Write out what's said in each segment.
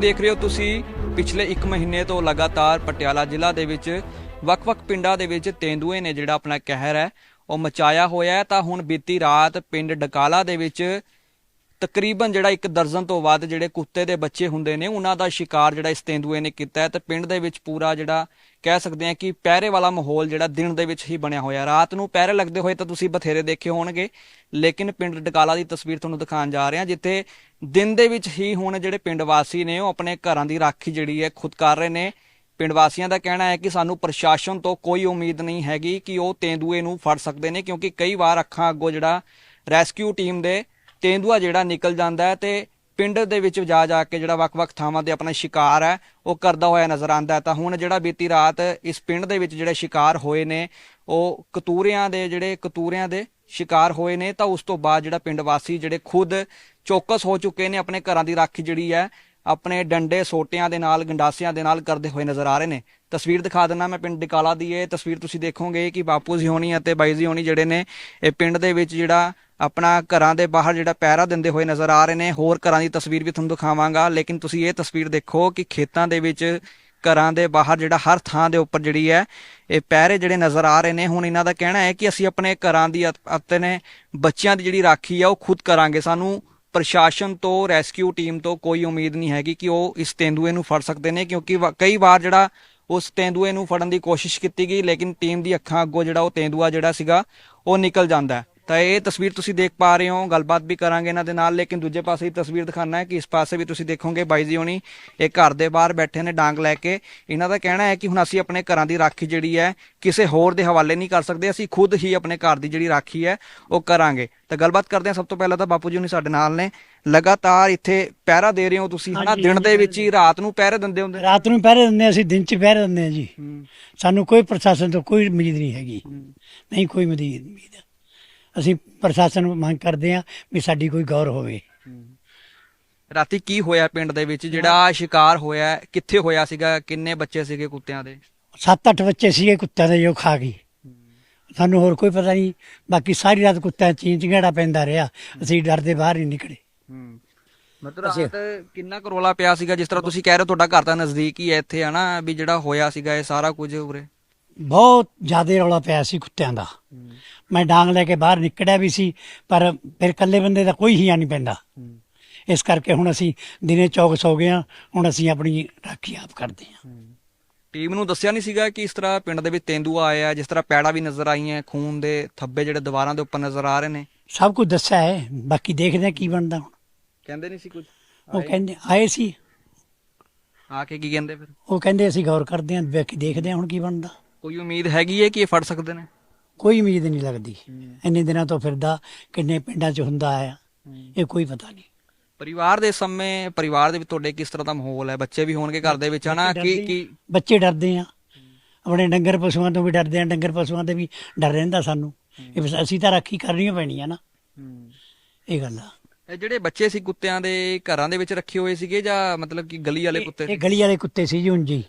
ਦੇਖ ਰਹੇ ਹੋ ਤੁਸੀਂ, ਪਿਛਲੇ 1 ਮਹੀਨੇ ਤੋਂ ਲਗਾਤਾਰ ਪਟਿਆਲਾ ਜ਼ਿਲ੍ਹਾ ਦੇ ਵਿੱਚ, ਵੱਖ-ਵੱਖ ਪਿੰਡਾਂ ਦੇ ਵਿੱਚ ਤੇਂਦੂਏ ਨੇ ਜਿਹੜਾ ਆਪਣਾ ਕਹਿਰ ਹੈ, ਉਹ ਮਚਾਇਆ ਹੋਇਆ ਹੈ। ਤਾਂ ਹੁਣ ਬੀਤੀ ਰਾਤ ਪਿੰਡ ਡਕਾਲਾ ਦੇ ਵਿੱਚ ਤਕਰੀਬਨ ਜਿਹੜਾ ਇੱਕ ਦਰਜਨ ਤੋਂ ਵੱਧ ਜਿਹੜੇ ਕੁੱਤੇ ਦੇ ਬੱਚੇ ਹੁੰਦੇ ਨੇ, ਉਹਨਾਂ ਦਾ ਸ਼ਿਕਾਰ ਜਿਹੜਾ ਇਸ ਤੇਂਦੂਏ ਨੇ ਕੀਤਾ ਹੈ ਤੇ ਪਿੰਡ ਦੇ ਵਿੱਚ ਪੂਰਾ ਜਿਹੜਾ ਕਹਿ ਸਕਦੇ ਆ ਕਿ ਪਹਿਰੇ ਵਾਲਾ ਮਾਹੌਲ ਜਿਹੜਾ ਦਿਨ ਦੇ ਵਿੱਚ ਹੀ ਬਣਿਆ ਹੋਇਆ। ਰਾਤ ਨੂੰ ਪਹਿਰੇ ਲੱਗਦੇ ਹੋਏ ਤਾਂ ਤੁਸੀਂ ਬਥੇਰੇ ਦੇਖੇ ਹੋਣਗੇ, ਲੇਕਿਨ ਪਿੰਡ ਡਕਾਲਾ ਦੀ ਤਸਵੀਰ ਤੁਹਾਨੂੰ ਦਿਖਾਉਣ ਜਾ ਰਹੇ ਹਾਂ ਜਿੱਥੇ ਦਿਨ ਦੇ ਵਿੱਚ ਹੀ ਹੁਣ ਜਿਹੜੇ ਪਿੰਡ ਵਾਸੀ ਨੇ, ਉਹ ਆਪਣੇ ਘਰਾਂ ਦੀ ਰਾਖੀ ਜਿਹੜੀ ਹੈ ਖੁਦ ਕਰ ਰਹੇ ਨੇ। ਪਿੰਡ ਵਾਸੀਆਂ ਦਾ ਕਹਿਣਾ ਹੈ ਕਿ ਸਾਨੂੰ ਪ੍ਰਸ਼ਾਸਨ ਤੋਂ ਕੋਈ ਉਮੀਦ ਨਹੀਂ ਹੈਗੀ ਕਿ ਉਹ ਤੇਂਦੂਏ ਨੂੰ ਫੜ ਸਕਦੇ ਨੇ, ਕਿਉਂਕਿ ਕਈ ਵਾਰ ਅੱਖਾਂ ਅੱਗੋਂ ਜਿਹੜਾ ਰੈਸਕਿਊ ਟੀਮ ਦੇ ਤੇਂਦੂਆ ਜਿਹੜਾ ਨਿਕਲ ਜਾਂਦਾ ਹੈ ਤੇ ਪਿੰਡ ਦੇ ਵਿੱਚ ਜਾ ਜਾ ਕੇ ਜਿਹੜਾ ਵੱਖ-ਵੱਖ ਥਾਵਾਂ ਤੇ ਆਪਣਾ ਸ਼ਿਕਾਰ ਹੈ, ਉਹ ਕਰਦਾ ਹੋਇਆ ਨਜ਼ਰ ਆਉਂਦਾ ਹੈ। ਤਾਂ ਹੁਣ ਜਿਹੜਾ ਬੀਤੀ ਰਾਤ ਇਸ ਪਿੰਡ ਦੇ ਵਿੱਚ ਜਿਹੜੇ ਸ਼ਿਕਾਰ ਹੋਏ ਨੇ, ਉਹ ਕਤੂਰਿਆਂ ਦੇ ਜਿਹੜੇ ਕਤੂਰਿਆਂ ਦੇ ਸ਼ਿਕਾਰ ਹੋਏ ਨੇ, ਤਾਂ ਉਸ ਤੋਂ ਬਾਅਦ ਜਿਹੜਾ ਪਿੰਡ ਵਾਸੀ ਜਿਹੜੇ ਖੁਦ ਚੌਕਸ ਹੋ ਚੁੱਕੇ ਨੇ ਆਪਣੇ ਘਰਾਂ ਦੀ ਰਾਖੀ ਜਿਹੜੀ ਹੈ, ਆਪਣੇ ਡੰਡੇ ਸੋਟਿਆਂ ਦੇ ਨਾਲ, ਗੰਡਾਸਿਆਂ ਦੇ ਨਾਲ ਕਰਦੇ ਹੋਏ ਨਜ਼ਰ ਆ ਰਹੇ ਨੇ। ਤਸਵੀਰ ਦਿਖਾ ਦਿੰਦਾ ਮੈਂ ਪਿੰਡ ਡਿਕਾਲਾ ਦੀ ਇਹ ਤਸਵੀਰ ਤੁਸੀਂ ਦੇਖੋਗੇ ਕਿ ਬਾਪੂ ਜੀ ਹੋਣੀ ਅਤੇ ਬਾਈ ਜੀ ਹੋਣੀ ਜਿਹੜੇ ਨੇ ਇਹ ਪਿੰਡ ਦੇ ਵਿੱਚ ਜਿਹੜਾ ਆਪਣਾ ਘਰਾਂ ਦੇ ਬਾਹਰ ਜਿਹੜਾ ਪਹਿਰਾ ਦਿੰਦੇ ਹੋਏ ਨਜ਼ਰ ਆ ਰਹੇ ਨੇ। ਹੋਰ ਘਰਾਂ ਦੀ ਤਸਵੀਰ ਵੀ ਤੁਹਾਨੂੰ ਦਿਖਾਵਾਂਗਾ, ਲੇਕਿਨ ਤੁਸੀਂ ਇਹ ਤਸਵੀਰ ਦੇਖੋ ਕਿ ਖੇਤਾਂ ਦੇ ਵਿੱਚ ਘਰਾਂ ਦੇ ਬਾਹਰ ਜਿਹੜਾ ਹਰ ਥਾਂ ਦੇ ਉੱਪਰ ਜਿਹੜੀ ਹੈ, ਇਹ ਪਹਿਰੇ ਜਿਹੜੇ ਨਜ਼ਰ ਆ ਰਹੇ ਨੇ। ਹੁਣ ਇਹਨਾਂ ਦਾ ਕਹਿਣਾ ਹੈ ਕਿ ਅਸੀਂ ਆਪਣੇ ਘਰਾਂ ਦੀ ਅਤ- ਅਤੇ ਨੇ ਬੱਚਿਆਂ ਦੀ ਜਿਹੜੀ ਰਾਖੀ ਆ ਉਹ ਖੁਦ ਕਰਾਂਗੇ। ਸਾਨੂੰ ਪ੍ਰਸ਼ਾਸਨ ਤੋਂ, ਰੈਸਕਿਊ ਟੀਮ ਤੋਂ ਕੋਈ ਉਮੀਦ ਨਹੀਂ ਹੈਗੀ ਕਿ ਉਹ ਇਸ ਤੇਂਦੂਏ ਨੂੰ ਫੜ ਸਕਦੇ ਨੇ, ਕਿਉਂਕਿ ਵਾ- ਕਈ ਵਾਰ ਜਿਹੜਾ ਉਸ ਤੇਂਦੂਏ ਨੂੰ ਫੜਨ ਦੀ ਕੋਸ਼ਿਸ਼ ਕੀਤੀ ਗਈ, ਲੇਕਿਨ ਟੀਮ ਦੀ ਅੱਖਾਂ ਅੱਗੋਂ ਜਿਹੜਾ ਉਹ ਤੇਂਦੂਆ ਜਿਹੜਾ ਸੀਗਾ, ਉਹ ਨਿਕਲ ਜਾਂਦਾ ਤਾਂ ਇਹ ਤਸਵੀਰ ਤੁਸੀਂ ਦੇਖ ਪਾ ਰਹੇ ਹੋ ਗੱਲਬਾਤ ਵੀ ਕਰਾਂਗੇ ਇਹਨਾਂ ਦੇ ਨਾਲ ਲੇਕਿਨ ਦੂਜੇ ਪਾਸੇ ਦੀ ਤਸਵੀਰ ਦਿਖਾਣਾ ਹੈ ਕਿ ਇਸ ਪਾਸੇ ਵੀ ਤੁਸੀਂ ਦੇਖੋਗੇ ਬਾਈ ਜੀ ਹੋਣੀ ਇਹ ਘਰ ਦੇ ਬਾਹਰ ਬੈਠੇ ਨੇ ਡਾਂਗ ਲੈ ਕੇ। ਇਹਨਾਂ ਦਾ ਕਹਿਣਾ ਹੈ ਕਿ ਹੁਣ ਅਸੀਂ ਆਪਣੇ ਘਰਾਂ ਦੀ ਰਾਖੀ ਜਿਹੜੀ ਹੈ ਕਿਸੇ ਹੋਰ ਦੇ ਹਵਾਲੇ ਨਹੀਂ ਕਰ ਸਕਦੇ ਅਸੀਂ ਖੁਦ ਹੀ ਆਪਣੇ ਘਰ ਦੀ ਜਿਹੜੀ ਰਾਖੀ ਹੈ ਉਹ ਕਰਾਂਗੇ। ਤਾਂ ਗੱਲਬਾਤ ਕਰਦੇ ਹਾਂ ਸਭ ਤੋਂ ਪਹਿਲਾਂ ਤਾਂ ਬਾਪੂ ਜੀ ਹੁਣੀ ਸਾਡੇ ਨਾਲ ਨੇ। ਲਗਾਤਾਰ ਇੱਥੇ ਪਹਿਰਾ ਦੇ ਰਹੇ ਹੋ ਤੁਸੀਂ ਹਨਾ? ਦਿਨ ਦੇ ਵਿੱਚ ਹੀ ਰਾਤ ਨੂੰ ਪਹਿਰੇ ਦਿੰਦੇ ਹੁੰਦੇ। ਰਾਤ ਨੂੰ ਪਹਿਰੇ ਦਿੰਦੇ ਅਸੀਂ ਦਿਨ ਚ ਪਹਿਰੇ ਦਿੰਦੇ ਹਾਂ ਜੀ। ਸਾਨੂੰ ਕੋਈ ਪ੍ਰਸ਼ਾਸਨ ਤੋਂ ਕੋਈ ਉਮੀਦ ਨਹੀਂ ਹੈਗੀ। ਨਹੀਂ ਕੋਈ ਉਮੀਦ ਅਸੀਂ ਪ੍ਰਸ਼ਾਸਨ ਨੂੰ ਮੰਗ ਕਰਦੇ ਹਾਂ ਵੀ ਸਾਡੀ ਕੋਈ ਗੌਰ ਹੋਵੇ। ਰਾਤੀ ਕੀ ਹੋਇਆ ਪਿੰਡ ਦੇ ਵਿੱਚ? ਜਿਹੜਾ ਸ਼ਿਕਾਰ ਹੋਇਆ? ਕਿੱਥੇ ਹੋਇਆ ਸੀਗਾ? ਕਿੰਨੇ ਬੱਚੇ ਸੀਗੇ ਕੁੱਤਿਆਂ ਦੇ? ਸੱਤ ਅੱਠ ਬੱਚੇ ਸੀਗੇ ਕੁੱਤਿਆਂ ਦੇ ਜੋ ਖਾ ਗਈ ਸਾਨੂੰ ਹੋਰ ਕੋਈ ਪਤਾ ਨਹੀਂ ਬਾਕੀ ਸਾਰੀ ਰਾਤ ਕੁੱਤਿਆਂ ਚੀਂ ਚਿੰਗੜਾ ਪੈਂਦਾ ਰਿਹਾ। ਅਸੀਂ ਡਰਦੇ ਬਾਹਰ ਹੀ ਨਿਕਲੇ। ਮਤਲਬ ਰਾਤ ਕਿੰਨਾ ਕਰੋਲਾ ਪਿਆ ਸੀਗਾ? ਜਿਸ ਤਰ੍ਹਾਂ ਤੁਸੀਂ ਕਹਿ ਰਹੇ ਹੋ ਤੁਹਾਡਾ ਘਰ ਤਾਂ ਨਜ਼ਦੀਕ ਹੀ ਹੈ ਇੱਥੇ ਹਨਾ? ਵੀ ਜਿਹੜਾ ਹੋਇਆ ਸੀਗਾ ਇਹ ਸਾਰਾ ਕੁਝ ਉਰੇ। ਬਹੁਤ ਜ਼ਿਆਦਾ ਰੌਲਾ ਪਿਆ ਸੀ ਕੁੱਤਿਆਂ ਦਾ। ਮੈਂ ਡਾਂਗ ਲੈ ਕੇ ਬਾਹਰ ਨਿਕੜਿਆ ਵੀ ਸੀ ਪਰ ਫਿਰ ਇਕੱਲੇ ਬੰਦੇ ਦਾ ਕੋਈ ਹਿਆ ਨਹੀਂ ਪੈਂਦਾ। ਇਸ ਕਰਕੇ ਹੁਣ ਅਸੀਂ ਦਿਨੇ ਚੌਕਸ ਹੋ ਗਏ ਹਾਂ ਹੁਣ ਅਸੀਂ ਆਪਣੀ ਰਾਖੀ ਆਪ ਕਰਦੇ ਹਾਂ। ਟੀਮ ਨੂੰ ਦੱਸਿਆ ਨਹੀਂ ਸੀਗਾ ਕਿ ਇਸ ਤਰ੍ਹਾਂ ਪਿੰਡ ਦੇ ਵਿੱਚ ਤੇਂਦੂਆ ਆਇਆ ਜਿਸ ਤਰ੍ਹਾਂ ਪੈੜਾ ਵੀ ਨਜ਼ਰ ਆਈਆਂ ਖੂਨ ਦੇ ਥੱਬੇ ਜਿਹੜੇ ਦੀਵਾਰਾਂ ਦੇ ਉੱਪਰ ਨਜ਼ਰ ਆ ਰਹੇ ਨੇ। ਸਭ ਕੁਝ ਦੱਸਿਆ ਹੈ ਬਾਕੀ ਦੇਖਦੇ ਹਾਂ ਕੀ ਬਣਦਾ ਹੁਣ। ਕਹਿੰਦੇ ਨਹੀਂ ਸੀ ਕੁਝ? ਉਹ ਕਹਿੰਦੇ ਆਏ ਸੀ। ਆ ਕੇ ਕੀ ਕਹਿੰਦੇ ਫਿਰ? ਉਹ ਕਹਿੰਦੇ ਅਸੀਂ ਗੌਰ ਕਰਦੇ ਹਾਂ ਬਾਕੀ ਦੇਖਦੇ ਹਾਂ ਹੁਣ ਕੀ ਬਣਦਾ। ਕੋਈ ਉਮੀਦ ਹੈਗੀ ਹੈ ਕਿ ਇਹ ਫੜ ਸਕਦੇ ਨੇ? ਕੋਈ ਉਮੀਦ ਨਹੀਂ ਲੱਗਦੀ। ਇੰਨੇ ਦਿਨਾਂ ਤੋਂ ਫਿਰਦਾ ਕਿੰਨੇ ਪਿੰਡਾਂ 'ਚ ਹੁੰਦਾ ਆਇਆ ਇਹ ਕੋਈ ਪਤਾ ਨਹੀਂ। ਪਰਿਵਾਰ ਦੇ ਸਮੇਂ ਪਰਿਵਾਰ ਦੇ ਵਿੱਚ ਤੁਹਾਡੇ ਕਿਸ ਤਰ੍ਹਾਂ ਦਾ ਮਾਹੌਲ ਹੈ? ਬੱਚੇ ਵੀ ਹੋਣਗੇ ਘਰ ਦੇ ਵਿੱਚ ਹਨਾ? ਕੀ ਕੀ ਬੱਚੇ ਡਰਦੇ ਆ। ਆਪਣੇ ਡੰਗਰ ਪਸ਼ੂਆਂ ਤੋਂ ਵੀ ਡਰਦੇ ਆ ਡੰਗਰ ਪਸ਼ੂਆਂ ਤੇ ਵੀ ਡਰ ਰਹਿੰਦਾ ਸਾਨੂੰ। ਇਹ ਬਸ ਅਸੀਂ ਤਾਂ ਰਾਖੀ ਕਰਨੀ ਪੈਣੀ ਆ ਨਾ। ਇਹ ਗੱਲ ਆ। ਇਹ ਜਿਹੜੇ ਬੱਚੇ ਸੀ ਕੁੱਤਿਆਂ ਦੇ ਘਰਾਂ ਦੇ ਵਿੱਚ ਰੱਖੇ ਹੋਏ ਸੀਗੇ ਜਾਂ ਮਤਲਬ ਕਿ ਗਲੀ ਵਾਲੇ ਕੁੱਤੇ ਇਹ ਗਲੀ ਵਾਲੇ ਕੁੱਤੇ ਸੀ ਜੀ ਉਂਜੀ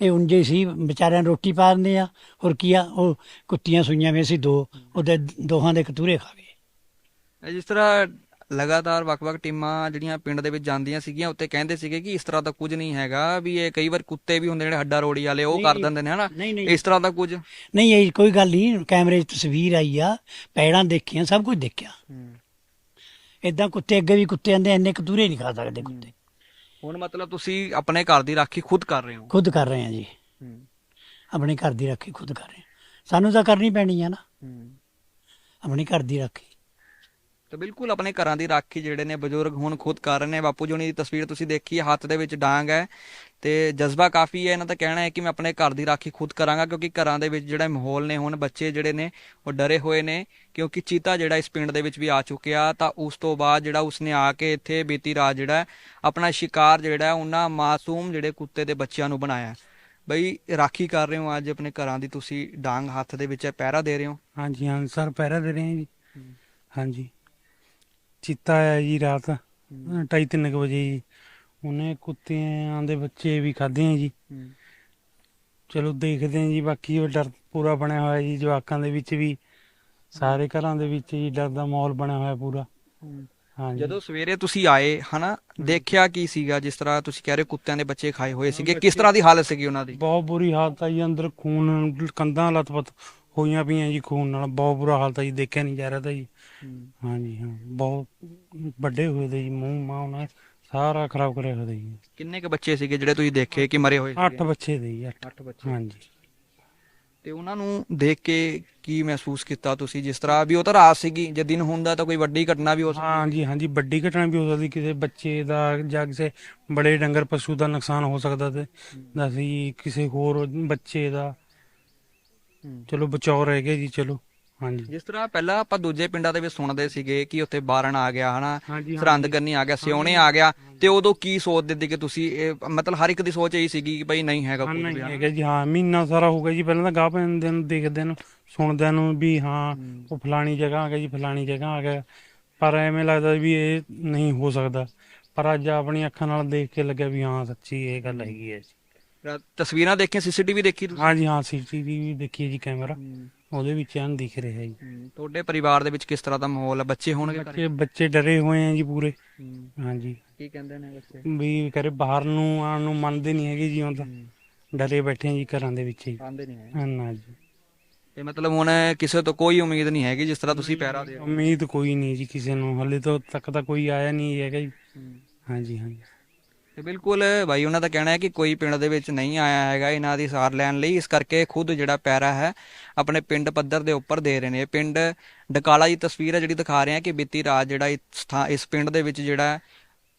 ਇਹ ਉਂਜੇ ਸੀ ਵਿਚਾਰਿਆਂ ਰੋਟੀ ਪਾ ਦਿੰਦੇ ਆ। ਹੋਰ ਕੀ ਆ ਉਹ ਕੁੱਤੀਆਂ ਸੂਈਆਂ ਵੀ ਸੀ ਦੋ ਉਹਦੇ ਦੋਹਾਂ ਦੇ ਕਤੂਰੇ ਖਾ ਗਏ। ਜਿਸ ਤਰ੍ਹਾਂ ਲਗਾਤਾਰ ਵੱਖ-ਵੱਖ ਟੀਮਾਂ ਜਿਹੜੀਆਂ ਪਿੰਡ ਦੇ ਵਿੱਚ ਜਾਂਦੀਆਂ ਸੀਗੀਆਂ ਉੱਤੇ ਕਹਿੰਦੇ ਸੀਗੇ ਕਿ ਇਸ ਤਰ੍ਹਾਂ ਦਾ ਕੁਝ ਨਹੀਂ ਹੈਗਾ ਵੀ ਇਹ ਕਈ ਵਾਰ ਕੁੱਤੇ ਵੀ ਹੁੰਦੇ ਜਿਹੜੇ ਹੱਡਾ ਰੋੜੀ ਵਾਲੇ ਉਹ ਕਰ ਦਿੰਦੇ ਨੇ ਹਨਾ? ਇਸ ਤਰ੍ਹਾਂ ਦਾ ਕੁਝ? ਨਹੀਂ ਇਹ ਕੋਈ ਗੱਲ ਨਹੀਂ ਕੈਮਰੇ 'ਚ ਤਸਵੀਰ ਆਈ ਆ ਪੈੜਾਂ ਦੇਖੀਆਂ ਸਭ ਕੁਝ ਦੇਖਿਆ। ਇਦਾਂ ਕੁੱਤੇ ਅੱਗੇ ਵੀ ਕੁੱਤੇ ਆਂਦੇ ਇੰਨੇ ਕਤੂਰੇ ਨਹੀਂ ਖਾ ਸਕਦੇ ਕੁੱਤੇ। ਹੁਣ ਮਤਲਬ ਤੁਸੀਂ ਆਪਣੇ ਘਰ ਦੀ ਰਾਖੀ ਖੁਦ ਕਰ ਰਹੇ ਹੋ? ਖੁਦ ਕਰ ਰਹੇ ਆ ਜੀ। ਆਪਣੇ ਘਰ ਦੀ ਰਾਖੀ ਖੁਦ ਕਰ ਰਹੇ ਹਾਂ। ਸਾਨੂੰ ਤਾਂ ਕਰਨੀ ਪੈਣੀ ਆ ਨਾ। ਆਪਣੇ ਘਰ ਦੀ ਰਾਖੀ। ਤੇ ਬਿਲਕੁਲ ਆਪਣੇ ਘਰਾਂ ਦੀ ਰਾਖੀ ਜਿਹੜੇ ਨੇ ਬਜ਼ੁਰਗ ਹੁਣ ਖੁਦ ਕਰ ਰਹੇ ਨੇ। ਬਾਪੂ ਜੀ ਦੀ ਤਸਵੀਰ ਤੁਸੀਂ ਦੇਖੀ ਹੈ ਹੱਥ ਦੇ ਵਿੱਚ ਡਾਂਗ ਹੈ ਤੇ ਜਜ਼ਬਾ ਕਾਫੀ ਹੈ। ਇਹਨਾਂ ਦਾ ਕਹਿਣਾ ਹੈ ਕਿ ਮੈਂ ਆਪਣੇ ਘਰ ਦੀ ਰਾਖੀ ਖੁਦ ਕਰਾਂਗਾ ਕਿਉਂਕਿ ਘਰਾਂ ਦੇ ਵਿੱਚ ਜਿਹੜਾ ਮਾਹੌਲ ਨੇ ਹੁਣ ਬੱਚੇ ਜਿਹੜੇ ਨੇ ਉਹ ਡਰੇ ਹੋਏ ਨੇ ਕਿਉਂਕਿ ਚੀਤਾ ਜਿਹੜਾ ਇਸ ਪਿੰਡ ਦੇ ਵਿੱਚ ਵੀ ਆ ਚੁੱਕਿਆ। ਤਾਂ ਉਸ ਤੋਂ ਬਾਅਦ ਜਿਹੜਾ ਉਸਨੇ ਆ ਕੇ ਇੱਥੇ ਬੀਤੀ ਰਾਤ ਜਿਹੜਾ ਆਪਣਾ ਸ਼ਿਕਾਰ ਜਿਹੜਾ ਉਹਨਾਂ ਮਾਸੂਮ ਜਿਹੜੇ ਕੁੱਤੇ ਦੇ ਬੱਚਿਆਂ ਨੂੰ ਬਣਾਇਆ। ਬਈ ਰਾਖੀ ਕਰ ਰਹੇ ਹੋ ਅੱਜ ਆਪਣੇ ਘਰਾਂ ਦੀ ਤੁਸੀਂ? ਡਾਂਗ ਹੱਥ ਦੇ ਵਿੱਚ ਹੈ ਪਹਿਰਾ ਦੇ ਰਹੇ ਹੋ? ਹਾਂਜੀ ਹਾਂ ਸਰ ਪਹਿਰਾ ਦੇ ਰਹੇ ਹਾਂ ਜੀ। ਹਾਂਜੀ। ਚੀਤਾ ਆਇਆ ਜੀ ਰਾਤ। ਢਾਈ ਤਿੰਨ ਕੁ ਵਜੇ ਜੀ। ਉਹਨੇ ਕੁੱਤਿਆਂ ਦੇ ਬੱਚੇ ਵੀ ਖਾਦੇ ਆ ਜੀ। ਚਲੋ ਦੇਖਦੇ ਹਾਂ ਜੀ ਬਾਕੀ ਉਹ ਡਰ ਪੂਰਾ ਬਣਿਆ ਹੋਇਆ ਜੀ ਜਵਾਕਾਂ ਦੇ ਵਿੱਚ ਵੀ। ਸਾਰੇ ਘਰਾਂ ਦੇ ਵਿੱਚ ਜੀ ਡਰ ਦਾ ਮਾਹੌਲ ਬਣਿਆ ਹੋਇਆ ਪੂਰਾ। ਹਾਂਜੀ। ਜਦੋਂ ਸਵੇਰੇ ਤੁਸੀਂ ਆਏ ਹਨਾ ਦੇਖਿਆ ਕੀ ਸੀਗਾ ਜਿਸ ਤਰ੍ਹਾਂ ਤੁਸੀਂ ਕਹਿ ਰਹੇ ਹੋ ਕੁੱਤਿਆਂ ਦੇ ਬੱਚੇ ਖਾਏ ਹੋਏ ਸੀਗੇ ਕਿਸ ਤਰ੍ਹਾਂ ਦੀ ਹਾਲਤ ਸੀਗੀ ਉਹਨਾਂ ਦੀ? ਬਹੁਤ ਬੁਰੀ ਹਾਲਤ ਆ ਜੀ ਅੰਦਰ ਖੂਨ ਕੰਧਾਂ ਲੱਤਪੱਤ ਹੋਈਆਂ ਪਈਆਂ ਜੀ ਖੂਨ ਨਾਲ ਬਹੁਤ ਬੁਰਾ ਹਾਲਤ ਆ ਜੀ ਦੇਖਿਆ ਨਹੀਂ ਜਾ ਰਿਹਾ ਤਾਂ ਜੀ। ਹਾਂਜੀ ਹਾਂ ਬਹੁਤ ਵੱਡੇ ਹੋਏ ਦੇ ਜੀ ਮੂੰਹ ਮਾਂ ਉਹਨਾਂ ਸਾਰਾ ਖਰਾਬ ਕਰਿਆ ਹੋਇਆ ਤਾ ਜੀ। ਕਿੰਨੇ ਕ ਬੱਚੇ ਸੀਗੇ ਜਿਹੜੇ ਤੁਸੀਂ ਦੇਖੇ ਕਿ ਮਰੇ ਹੋਏ ਅੱਠ ਬੱਚੇ ਦੇ ਜੀ ਅੱਠ। ਬੱਚੇ। ਹਾਂਜੀ। ਤੇ ਉਹਨਾਂ ਨੂੰ ਦੇਖ ਕੇ ਕੀ ਮਹਿਸੂਸ ਕੀਤਾ ਤੁਸੀਂ? ਜਿਸ ਤਰ੍ਹਾਂ ਵੀ ਉਹ ਤਾਂ ਰਾਤ ਸੀਗੀ ਜੇ ਦਿਨ ਹੁੰਦਾ ਤਾਂ ਕੋਈ ਵੱਡੀ ਘਟਨਾ ਵੀ ਹੋ ਸਕਦੀ ਹਾਂਜੀ ਹਾਂਜੀ ਵੱਡੀ ਘਟਨਾ ਵੀ ਹੋ ਸਕਦੀ ਕਿਸੇ ਬੱਚੇ ਦਾ ਜਾਂ ਕਿਸੇ ਬੜੇ ਡੰਗਰ ਪਸ਼ੂ ਦਾ ਨੁਕਸਾਨ ਹੋ ਸਕਦਾ ਤੇ। ਅਸੀਂ ਕਿਸੇ ਹੋਰ ਬੱਚੇ ਦਾ ਚਲੋ ਬਚਾਓ ਰਹਿ ਗਿਆ ਜੀ ਚਲੋ। ਹਾਂਜੀ। ਜਿਸ ਤਰ੍ਹਾਂ ਪਹਿਲਾਂ ਆਪਾਂ ਦੂਜੇ ਪਿੰਡਾਂ ਦੇ ਵਿੱਚ ਸੁਣਦੇ ਸੀਗੇ ਕਿ ਉੱਥੇ ਬਾਰਨ ਆ ਗਿਆ ਹਨਾ? ਹਾਂਜੀ, ਸਰੰਦ ਕਰਨੀ ਆ ਗਿਆ ਸਿਉਣੇ ਆ ਗਿਆ। ਤੇ ਉਦੋਂ ਕੀ ਸੋਚਦੇ ਸੀ ਕਿ ਤੁਸੀਂ ਇਹ ਮਤਤਲਬ ਹਰ ਇੱਕ ਦੀ ਸੋਚ ਇਹੀ ਸੀਗੀ ਕਿ ਭਾਈ ਨਹੀਂ ਹੈਗਾ ਹਾਂ ਕੋਈ ਨਹੀਂ ਵੀ, ਹਨਾ। ਹੈਗਾ ਜੀ ਹਾਂ ਮਹੀਨਾ ਸਾਰਾ ਹੋ ਗਿਆ ਜੀ ਪਹਿਲਾਂ ਤਾਂ ਗਾਹ ਪੈਂਦੇ ਨੂੰ ਦੇਖਦੇ ਨੂੰ ਸੁਣਦਿਆਂ ਨੂੰ ਵੀ ਹਾਂ ਉਹ ਫਲਾਣੀ ਜਗ੍ਹਾ ਆ ਗਿਆ ਜੀ ਫਲਾਣੀ ਜਗ੍ਹਾ ਆ ਗਿਆ। ਪਰ ਐਵੇਂ ਲੱਗਦਾ ਵੀ ਇਹ ਨਹੀਂ ਹੋ ਸਕਦਾ। ਪਰ ਅੱਜ ਆਪਣੀ ਅੱਖਾਂ ਨਾਲ ਦੇਖ ਕੇ ਲੱਗਿਆ ਵੀ ਹਾਂ ਸੱਚੀ ਇਹ ਗੱਲ ਹੈਗੀ ਹੈ ਜੀ। ਤਸਵੀਰਾਂ ਦੇਖੀਆਂ ਸੀਸੀਟੀਵੀ ਦੇਖੀ ਤੁਸੀਂ? ਹਾਂਜੀ ਹਾਂ ਸੀਸੀਟੀਵੀ ਦੇਖੀ ਹੈ ਜੀ ਕੈਮਰਾ। ਉਹਦੇ ਵਿੱਚ ਐਨ ਦਿਖ ਰਿਹਾ ਜੀ। ਹਮ, ਤੁਹਾਡੇ ਪਰਿਵਾਰ ਦੇ ਵਿੱਚ ਕਿਸ ਤਰ੍ਹਾਂ ਦਾ ਮਾਹੌਲ ਹੈ ਬੱਚੇ ਹੋਣਗੇ ਘਰੇ? ਬੱਚੇ ਬੱਚੇ ਡਰੇ ਹੋਏ ਆ ਜੀ ਪੂਰੇ। ਹਾਂਜੀ। ਕੀ ਕਹਿੰਦੇ ਨੇ ਬੱਚੇ? ਵੀ ਕਰੇ ਬਾਹਰ ਨੂੰ ਆਉਣ ਨੂੰ ਮੰਨਦੇ ਨਹੀਂ ਹੈਗੇ ਜੀ ਤਾਂ ਡਰੇ ਬੈਠੇ ਆ ਜੀ ਘਰਾਂ ਦੇ ਵਿੱਚ ਹੀ। ਆਂਦੇ ਨਹੀਂ ਹੈ ਹਾਂ ਨਾ ਜੀ। ਤੇ ਮਤਲਬ ਹੁਣ ਕਿਸੇ ਤੋਂ ਕੋਈ ਉਮੀਦ ਨਹੀਂ ਹੈਗੀ ਜਿਸ ਤਰ੍ਹਾਂ ਤੁਸੀਂ ਪਹਿਰਾ ਦੇ। ਉਮੀਦ ਕੋਈ ਨਹੀਂ ਜੀ ਕਿਸੇ ਨੂੰ। ਹਲੇ ਤੋਂ ਤੱਕ ਤਾਂ ਕੋਈ ਆਇਆ ਨਹੀਂ ਹੈਗਾ ਜੀ। ਹਾਂਜੀ ਹਾਂਜੀ। ਤੇ ਬਿਲਕੁਲ ਭਾਈ ਉਹਨਾਂ ਦਾ ਕਹਿਣਾ ਹੈ ਕਿ ਕੋਈ ਪਿੰਡ ਦੇ ਵਿੱਚ ਨਹੀਂ ਆਇਆ ਹੈਗਾ, ਇਹਨਾਂ ਦੀ ਸਾਰ ਲੈਣ ਲਈ। ਇਸ ਕਰਕੇ ਖੁਦ ਜਿਹੜਾ ਪੈਰਾ ਹੈ, ਆਪਣੇ ਪਿੰਡ ਪੱਧਰ ਦੇ ਉੱਪਰ ਦੇ ਰਹੇ ਨੇ। ਪਿੰਡ ਡਕਾਲਾ ਦੀ ਤਸਵੀਰ ਹੈ, ਜਿਹੜੀ ਦਿਖਾ ਰਹੇ ਹਾਂ ਕਿ ਬੀਤੀ ਰਾਤ ਜਿਹੜਾ ਇਸ ਥਾਂ, ਇਸ ਪਿੰਡ ਦੇ ਵਿੱਚ ਜਿਹੜਾ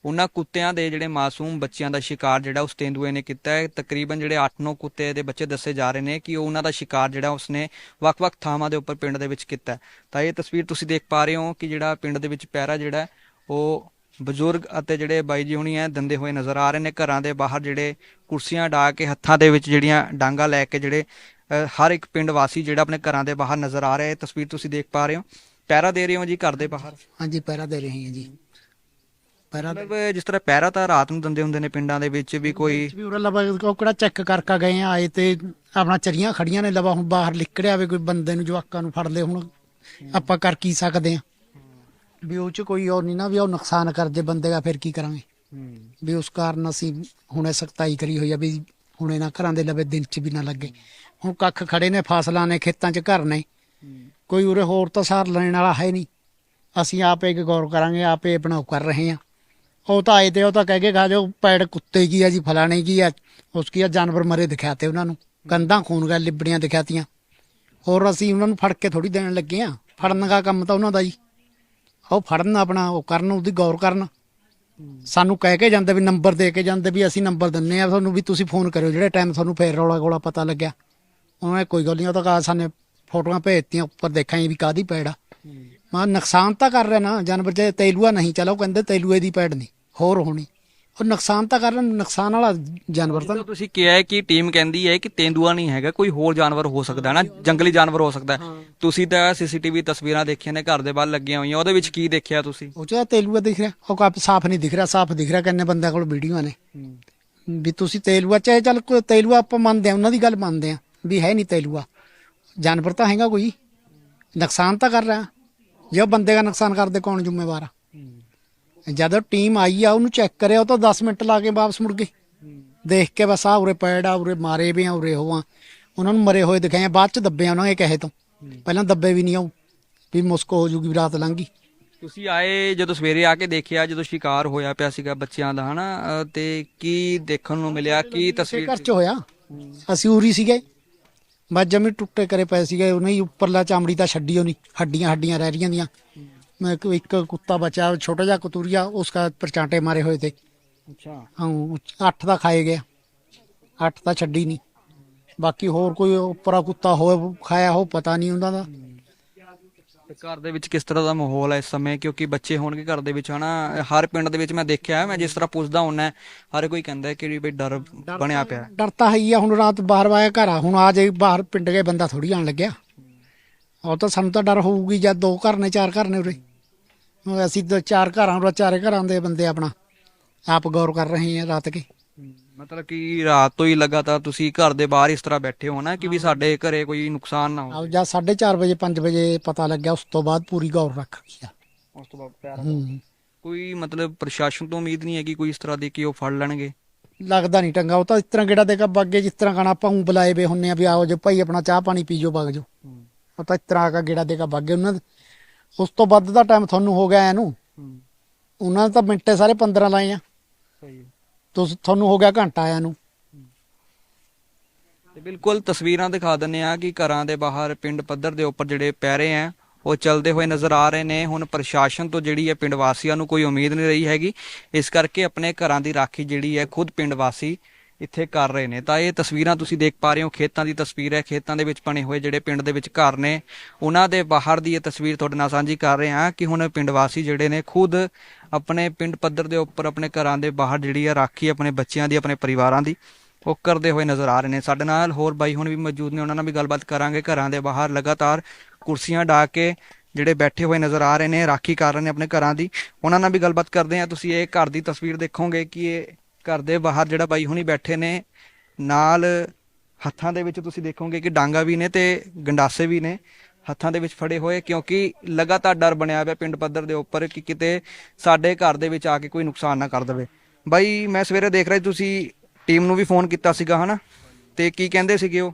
ਉਹਨਾਂ ਕੁੱਤਿਆਂ ਦੇ ਜਿਹੜੇ ਮਾਸੂਮ ਬੱਚਿਆਂ ਦਾ ਸ਼ਿਕਾਰ ਜਿਹੜਾ ਉਸ ਤੇਂਦੂਏ ਨੇ ਕੀਤਾ ਹੈ। ਤਕਰੀਬਨ ਜਿਹੜੇ 8-9 ਕੁੱਤੇ ਦੇ ਬੱਚੇ ਦੱਸੇ ਜਾ ਰਹੇ ਨੇ ਕਿ ਉਹ ਉਹਨਾਂ ਦਾ ਸ਼ਿਕਾਰ ਜਿਹੜਾ ਉਸਨੇ ਵੱਖ-ਵੱਖ ਥਾਵਾਂ ਦੇ ਉੱਪਰ ਪਿੰਡ ਦੇ ਵਿੱਚ ਕੀਤਾ ਤਾਂ ਇਹ ਤਸਵੀਰ ਤੁਸੀਂ ਦੇਖ ਪਾ ਰਹੇ ਹੋ ਕਿ ਜਿਹੜਾ ਪਿੰਡ ਦੇ ਵਿੱਚ ਪੈਰਾ ਜਿਹੜਾ, ਉਹ ਬਜ਼ੁਰਗ ਅਤੇ ਜਿਹੜੇ ਬਾਈ ਜੀ ਹੁਣੀ ਹੈ ਦੰਦੇ ਹੋਏ ਨਜ਼ਰ ਆ ਰਹੇ ਨੇ ਘਰਾਂ ਦੇ ਬਾਹਰ ਜਿਹੜੇ ਕੁਰਸੀਆਂ ਢਾ ਕੇ ਹੱਥਾਂ ਦੇ ਵਿੱਚ ਜਿਹੜੀਆਂ ਡਾਂਗਾ ਲੈ ਕੇ ਜਿਹੜੇ ਹਰ ਇੱਕ ਪਿੰਡ ਵਾਸੀ ਜਿਹੜਾ ਆਪਣੇ ਘਰਾਂ ਦੇ ਬਾਹਰ ਨਜ਼ਰ ਆ ਰਿਹਾ। ਹੈ ਇਹ ਤਸਵੀਰ ਤੁਸੀਂ ਦੇਖ ਪਾ ਰਹੇ ਹੋ। ਪੈਰਾ ਦੇ ਰਹੇ ਹੋ ਜੀ ਘਰ ਦੇ ਬਾਹਰ? ਹਾਂਜੀ ਪਹਿਰਾ ਦੇ ਰਹੇ ਹਾਂ ਜੀ। ਪਹਿਰਾ ਮਤਲਬ ਜਿਸ ਤਰ੍ਹਾਂ ਪੈਰਾ ਤਾਂ ਰਾਤ ਨੂੰ ਦਿੰਦੇ ਹੁੰਦੇ ਨੇ ਪਿੰਡਾਂ ਦੇ ਵਿੱਚ ਵੀ ਕੋਈ ਵੀ ਉਰੇ ਲਵਾ ਉਹ ਕਿਹੜਾ ਚੈੱਕ ਕਰਕੇ ਗਏ ਆ ਆਏ ਤੇ ਆਪਣਾ ਚਰੀਆਂ ਖੜੀਆਂ ਨੇ ਲਵਾ ਹੁਣ ਬਾਹਰ ਲਿਕੜਿਆ ਵੇ ਕੋਈ ਬੰਦੇ ਨੂੰ ਜਵਾਕਾਂ ਨੂੰ ਫੜ ਲਏ ਹੁਣ ਆਪਾਂ ਕਰ ਕੀ ਸਕਦੇ ਆ? ਵੀ ਉਹ ਚ ਕੋਈ ਉਹ ਨਹੀਂ ਨਾ ਵੀ ਉਹ ਨੁਕਸਾਨ ਕਰ ਜੇ ਬੰਦੇ ਦਾ ਫਿਰ ਕੀ ਕਰਾਂਗੇ? ਵੀ ਉਸ ਕਾਰਨ ਅਸੀਂ ਹੁਣੇ ਸਖਤਾਈ ਕਰੀ ਹੋਈ ਆ ਵੀ ਹੁਣੇ ਨਾ ਘਰਾਂ ਦੇ ਲਵੇ ਦਿਨ ਚ ਵੀ ਨਾ ਲੱਗੇ। ਹੁਣ ਕੱਖ ਖੜੇ ਨੇ ਫਸਲਾਂ ਨੇ ਖੇਤਾਂ ਚ ਘਰ ਨੇ। ਕੋਈ ਉਰੇ ਹੋਰ ਤਾਂ ਸਾਰ ਲੈਣ ਵਾਲਾ ਹੈ ਨਹੀਂ ਅਸੀਂ ਆਪੇ ਗੌਰ ਕਰਾਂਗੇ ਆਪੇ ਉਹ ਕਰ ਰਹੇ ਆ। ਉਹ ਤਾਂ ਆਏ ਤੇ ਉਹ ਤਾਂ ਕਹਿ ਕੇ ਗਾ ਜੋ ਪੈੜ ਕੁੱਤੇ ਕੀ ਆ ਜੀ ਫਲਾਣੇ ਕੀ ਆ? ਉਸ ਕੀ ਆ ਜਾਨਵਰ ਮਰੇ ਦਿਖਾਤੇ ਉਹਨਾਂ ਨੂੰ। ਕੰਧਾਂ ਖੂਨ ਗਾ ਲਿਬੜੀਆਂ ਦਿਖਾਤੀਆਂ। ਹੋਰ ਅਸੀਂ ਉਹਨਾਂ ਨੂੰ ਫੜ ਕੇ ਥੋੜੀ ਦੇਣ ਲੱਗੇ ਆ। ਫੜਨ ਦਾ ਕੰਮ ਤਾਂ ਉਹਨਾਂ ਦਾ ਜੀ ਉਹ ਫੜਨ ਆਪਣਾ ਉਹ ਕਰਨ ਉਹਦੀ ਗੌਰ ਕਰਨ। ਸਾਨੂੰ ਕਹਿ ਕੇ ਜਾਂਦੇ ਵੀ ਨੰਬਰ ਦੇ ਕੇ ਜਾਂਦੇ ਵੀ ਅਸੀਂ ਨੰਬਰ ਦਿੰਨੇ ਆ ਤੁਹਾਨੂੰ ਵੀ ਤੁਸੀਂ ਫੋਨ ਕਰਿਓ। ਜਿਹੜੇ ਟਾਈਮ ਤੁਹਾਨੂੰ ਫੇਰ ਰੌਲਾ ਗੋਲਾ ਪਤਾ ਲੱਗਿਆ ਉਹਨਾਂ ਨੇ ਕੋਈ ਗੱਲ ਨਹੀਂ ਉਹ ਤਾਂ ਕਹਾ ਸਾਨੇ ਫੋਟੋਆਂ ਭੇਜਤੀਆਂ ਉੱਪਰ ਦੇਖਾਂ ਵੀ ਕਾਦੀ ਪੈੜ ਆ। ਮਾ ਨੁਕਸਾਨ ਤਾਂ ਕਰ ਰਿਹਾ ਨਾ ਜਾਨਵਰ ਜੇ ਤੇਲੂਆ ਨਹੀਂ ਚਲੋ ਕਹਿੰਦੇ ਤੇਲੂਏ ਦੀ ਪੈੜ ਨਹੀਂ ਹੋਰ ਹੋਣੀ। ਉਹ ਨੁਕਸਾਨ ਤਾਂ ਕਰ ਰਿਹਾ ਨੁਕਸਾਨ ਵਾਲਾ ਜਾਨਵਰ ਤਾਂ ਜਦੋਂ ਤੁਸੀਂ ਕਿਹਾ ਹੈ ਕਿ ਟੀਮ ਕਹਿੰਦੀ ਹੈ ਕਿ ਤੇਂਦੂਆ ਨਹੀਂ ਹੈਗਾ ਕੋਈ ਹੋਰ ਜਾਨਵਰ ਹੋ ਸਕਦਾ ਹੈ ਨਾ ਜੰਗਲੀ ਜਾਨਵਰ ਹੋ ਸਕਦਾ ਹੈ। ਤੁਸੀਂ ਤਾਂ ਸੀਸੀਟੀਵੀ ਤਸਵੀਰਾਂ ਦੇਖੀਆਂ ਨੇ ਘਰ ਦੇ ਬਾਹਰ ਲੱਗੀਆਂ ਹੋਈਆਂ ਉਹਦੇ ਵਿੱਚ ਕੀ ਦੇਖਿਆ ਤੁਸੀਂ? ਉਹ ਚ ਤੇਲੂਆ ਦਿਖ ਰਿਹਾ ਉਹ ਕਾਪ ਸਾਫ਼ ਨਹੀਂ ਦਿਖ ਰਿਹਾ ਸਾਫ਼ ਦਿਖ ਰਿਹਾ ਕਿੰਨੇ ਬੰਦਿਆਂ ਕੋਲ ਵੀਡੀਓ ਨੇ। ਵੀ ਤੁਸੀਂ ਤੇਲੂਆ ਚਾਹੇ ਚੱਲ ਕੋਈ ਤੇਲੂਆ ਆਪਾਂ ਮੰਨਦੇ ਆ ਉਹਨਾਂ ਦੀ ਗੱਲ ਮੰਨਦੇ ਆ ਵੀ ਹੈ ਨਹੀਂ ਤੇਲੂਆ। ਜਾਨਵਰ ਤਾਂ ਹੈਗਾ ਕੋਈ। ਨੁਕਸਾਨ ਤਾਂ ਕਰ ਰਿਹਾ। ਜੇ ਉਹ ਬੰਦੇ ਦਾ ਨੁਕਸਾਨ ਕਰਦੇ ਕੌਣ ਜ਼ਿੰਮੇਵਾਰ ਆ? ਜਦੋਂ ਟੀਮ ਆਈ ਆ ਉਹਨੂੰ ਚੈੱਕ ਕਰਿਆ ਉਹ ਤਾਂ 10 ਮਿੰਟ ਲਾ ਕੇ ਵਾਪਸ ਮੁੜ ਗਏ ਦੇਖ ਕੇ ਬਸ ਆ ਉਰੇ ਪੈੜ ਆ ਉਰੇ ਮਾਰੇ ਵੀ ਆ ਉਰੇ ਹੋਆ ਉਹਨਾਂ ਨੂੰ ਮਰੇ ਹੋਏ ਦਿਖਾਏ ਬਾਅਦ ਚ ਦੱਬੇ ਉਹਨਾਂ ਨੇ ਕਹੇ ਤੋਂ। ਪਹਿਲਾਂ ਦੱਬੇ ਵੀ ਨਹੀਂ ਆਉ ਵੀ ਮੁਸਕ ਹੋ ਜੂਗੀ ਰਾਤ ਲੰਘੀ ਤੁਸੀਂ ਆਏ ਜਦੋਂ ਸਵੇਰੇ ਆ ਕੇ ਦੇਖਿਆ ਜਦੋਂ ਸ਼ਿਕਾਰ ਹੋਇਆ ਪਿਆ ਸੀਗਾ ਬੱਚਿਆਂ ਦਾ ਹਨਾ? ਤੇ ਕੀ ਦੇਖਣ ਨੂੰ ਮਿਲਿਆ ਕੀ ਤਸਵੀਰ ਘਰ ਚ ਹੋਇਆ। ਅਸੀਂ ਉਰੀ ਸੀਗੇ। ਬਸ ਜਮੀ ਟੁੱਟੇ ਕਰੇ ਪਏ ਸੀਗੇ ਉਹਨੇ ਉੱਪਰਲਾ ਚਾਮੜੀ ਤਾਂ ਛੱਡੀ ਉਹਨੀ ਹੱਡੀਆਂ ਹੱਡੀਆਂ ਰਹਿ ਰਹੀਆਂ ਦੀਆਂ। ਮੈਂ ਇੱਕ- ਇੱਕ ਕੁੱਤਾ ਬਚਾ ਛੋਟਾ ਜਿਹਾ ਕਤੂਰੀਆ ਉਸਕਾ ਪਰਚਾਂਟੇ ਮਾਰੇ ਹੋਏ ਤੇ। ਅੱਛਾ। ਹਾਂ ਅੱਠ ਦਾ ਖਾਏ ਗਿਆ। ਅੱਠ ਤਾਂ ਛੱਡੀ ਨਹੀਂ ਬਾਕੀ ਹੋਰ ਕੋਈ ਉੱਪਰਾ ਕੁੱਤਾ ਹੋਏ ਖਾਇਆ ਹੋ ਪਤਾ ਨਹੀਂ ਉਹਨਾਂ ਦਾ। ਤੇ ਘਰ ਦੇ ਵਿੱਚ ਕਿਸ ਤਰ੍ਹਾਂ ਦਾ ਮਾਹੌਲ ਹੈ ਇਸ ਸਮੇਂ? ਕਿਉਂਕਿ ਬੱਚੇ ਹੋਣਗੇ ਘਰ ਦੇ ਵਿੱਚ ਹਨਾ? ਹਰ ਪਿੰਡ ਦੇ ਵਿੱਚ ਮੈਂ ਦੇਖਿਆ ਹੈ, ਮੈਂ ਜਿਸ ਤਰ੍ਹਾਂ ਪੁੱਛਦਾ ਹੁੰਨਾ ਹਰ ਕੋਈ ਕਹਿੰਦਾ ਹੈ ਕਿ ਵੀ ਡਰ ਬਣਿਆ ਪਿਆ ਹੈ। ਡਰਤਾ ਹੈ ਹੀ ਆ ਹੁਣ ਰਾਤ ਬਾਹਰ ਵਾਇਆ ਘਰ ਆ ਹੁਣ ਆ ਜੇ ਬਾਹਰ ਪਿੰਡ ਗਏ ਬੰਦਾ ਥੋੜੀ ਆਣ ਲੱਗਿਆ। ਉਹ ਤਾਂ ਸਾਨੂੰ ਤਾਂ ਡਰ ਹੋਊਗੀ ਜਦ ਦੋ ਘਰ ਨੇ ਚਾਰ ਘਰ ਨੇ ਉਰੇ। ਅਸੀਂ ਤਾਂ ਚਾਰ ਘਰਾਂ ਉਰੇ ਚਾਰੇ ਘਰਾਂ ਦੇ ਬੰਦੇ ਆਪਣਾ ਆਪ ਗੌਰ ਕਰ ਰਹੇ ਹਾਂ ਰਾਤ ਕੇ। ਮਤਲਬ ਕਿ ਰਾਤ ਤੋਂ ਹੀ ਲਗਾਤਾਰ ਤੁਸੀਂ ਘਰ ਦੇ ਬਾਹਰ ਇਸ ਤਰ੍ਹਾਂ ਬੈਠੇ ਹੋ ਨਾ ਕਿ ਵੀ ਸਾਡੇ ਘਰੇ ਕੋਈ ਨੁਕਸਾਨ ਨਾ ਹੋ ਆਪ ਜਦ 4:30 ਵਜੇ 5 ਵਜੇ ਪਤਾ ਲੱਗਿਆ ਉਸ ਤੋਂ ਬਾਅਦ ਪੂਰੀ ਗੌਰ ਰੱਖ ਰਹੀ ਆ। ਉਸ ਤੋਂ ਬਾਅਦ ਪਿਆਰ ਹੂੰ। ਕੋਈ ਮਤਲਬ ਪ੍ਰਸ਼ਾਸਨ ਤੋਂ ਉਮੀਦ ਨਹੀਂ ਹੈ ਕਿ ਕੋਈ ਇਸ ਤਰ੍ਹਾਂ ਦੀ ਕਿ ਉਹ ਫੜ ਲੈਣਗੇ? ਲੱਗਦਾ ਨਹੀਂ ਟੰਗਾ ਉਹ ਤਾਂ ਇਸ ਤਰ੍ਹਾਂ ਗੇੜਾ ਦੇ ਕੇ ਬਾਗੇ ਜਿਸ ਤਰ੍ਹਾਂ ਖਾਣਾ ਆਪਾਂ ਊਂ ਬੁਲਾਏ ਵੇ ਹੁੰਨੇ ਆ ਵੀ ਆਓ ਜੇ ਭਾਈ ਆਪਣਾ ਚਾਹ ਪਾਣੀ ਪੀ ਜਾਓ ਵਗ ਜਾਓ ਉਹ ਤਾਂ ਇਸ ਤਰ੍ਹਾਂ ਆ ਕੇ ਗੇੜਾ ਦੇ ਕੇ ਬਾਗੇ ਉਹਨਾਂ ਦੇ ਉਸ ਤੋਂ ਵੱਧ ਦਾ ਟਾਈਮ ਤੁਹਾਨੂੰ ਹੋ ਗਿਆ ਇਹਨੂੰ। ਉਹਨਾਂ ਨੇ ਤਾਂ ਮਿੰਟੇ ਸਾਰੇ 15 ਲਾਏ ਆ ਸਹੀ ਤੁਸੀਂ ਤੁਹਾਨੂੰ ਹੋ ਗਿਆ ਘੰਟਾ ਆਇਆ ਨੂੰ ਤੇ ਬਿਲਕੁਲ ਤਸਵੀਰਾਂ ਦਿਖਾ ਦਿੰਨੇ ਆ ਕਿ ਘਰਾਂ ਦੇ ਬਾਹਰ ਪਿੰਡ ਪੱਧਰ ਦੇ ਉੱਪਰ ਜਿਹੜੇ ਪੈਰੇ ਆ ਉਹ ਚੱਲਦੇ ਹੋਏ ਨਜ਼ਰ ਆ ਰਹੇ ਨੇ। ਹੁਣ ਪ੍ਰਸ਼ਾਸਨ ਤੋਂ ਜਿਹੜੀ ਹੈ ਪਿੰਡ ਵਾਸੀਆਂ ਨੂੰ ਕੋਈ ਉਮੀਦ ਨਹੀਂ ਰਹੀ ਹੈਗੀ। ਇਸ ਕਰਕੇ ਆਪਣੇ ਘਰਾਂ ਦੀ ਰਾਖੀ ਜਿਹੜੀ ਹੈ ਖੁਦ ਪਿੰਡ ਵਾਸੀ ਇੱਥੇ ਕਰ ਰਹੇ ਨੇ। ਤਾਂ ਇਹ ਤਸਵੀਰਾਂ ਤੁਸੀਂ ਦੇਖ ਪਾ ਰਹੇ ਹੋ, ਖੇਤਾਂ ਦੀ ਤਸਵੀਰ ਹੈ। ਖੇਤਾਂ ਦੇ ਵਿੱਚ ਬਣੇ ਹੋਏ ਜਿਹੜੇ ਪਿੰਡ ਦੇ ਵਿੱਚ ਘਰ ਨੇ, ਉਹਨਾਂ ਦੇ ਬਾਹਰ ਦੀ ਇਹ ਤਸਵੀਰ ਤੁਹਾਡੇ ਨਾਲ ਸਾਂਝੀ ਕਰ ਰਹੇ ਹਾਂ ਕਿ ਹੁਣ ਪਿੰਡ ਵਾਸੀ ਜਿਹੜੇ ਨੇ ਖੁਦ ਆਪਣੇ ਪਿੰਡ ਪੱਧਰ ਦੇ ਉੱਪਰ, ਆਪਣੇ ਘਰਾਂ ਦੇ ਬਾਹਰ ਜਿਹੜੀ ਆ ਰਾਖੀ ਆਪਣੇ ਬੱਚਿਆਂ ਦੀ, ਆਪਣੇ ਪਰਿਵਾਰਾਂ ਦੀ, ਉਹ ਕਰਦੇ ਹੋਏ ਨਜ਼ਰ ਆ ਰਹੇ ਨੇ। ਸਾਡੇ ਨਾਲ ਹੋਰ ਬਾਈ ਹੁਣ ਵੀ ਮੌਜੂਦ ਨੇ, ਉਹਨਾਂ ਨਾਲ ਵੀ ਗੱਲਬਾਤ ਕਰਾਂਗੇ। ਘਰਾਂ ਦੇ ਬਾਹਰ ਲਗਾਤਾਰ ਕੁਰਸੀਆਂ ਢਾ ਕੇ ਜਿਹੜੇ ਬੈਠੇ ਹੋਏ ਨਜ਼ਰ ਆ ਰਹੇ ਨੇ, ਰਾਖੀ ਕਰ ਰਹੇ ਨੇ ਆਪਣੇ ਘਰਾਂ ਦੀ। ਉਹਨਾਂ ਨਾਲ ਵੀ ਗੱਲਬਾਤ ਕਰਦੇ ਆ ਤੁਸੀਂ ਇਹ ਘਰ ਦੀ ਤਸਵੀਰ ਦੇਖੋਗੇ ਕਿ ਇਹ ਘਰ ਦੇ ਬਾਹਰ ਜਿਹੜਾ ਬਾਈ ਹੁਣੀ ਬੈਠੇ ਨੇ, ਨਾਲ ਹੱਥਾਂ ਦੇ ਵਿੱਚ ਤੁਸੀਂ ਦੇਖੋਗੇ ਕਿ ਡਾਂਗਾ ਵੀ ਨੇ ਤੇ ਗੰਡਾਸੇ ਵੀ ਨੇ। ਹੱਥਾਂ ਦੇ ਵਿੱਚ ਫੜੇ ਹੋਏ, ਕਿਉਂਕਿ ਲਗਾਤਾਰ ਡਰ ਬਣਿਆ ਹੋਇਆ ਪਿੰਡ ਪੱਧਰ ਦੇ ਉੱਪਰ ਕਿ ਕਿਤੇ ਸਾਡੇ ਘਰ ਦੇ ਵਿੱਚ ਆ ਕੇ ਕੋਈ ਨੁਕਸਾਨ ਨਾ ਕਰ ਦੇਵੇ। ਬਾਈ, ਮੈਂ ਸਵੇਰੇ ਦੇਖ ਰਿਹਾ ਤੁਸੀਂ ਟੀਮ ਨੂੰ ਵੀ ਫੋਨ ਕੀਤਾ ਸੀਗਾ, ਹਨਾ? ਤੇ ਕੀ ਕਹਿੰਦੇ ਸੀਗੇ ਉਹ?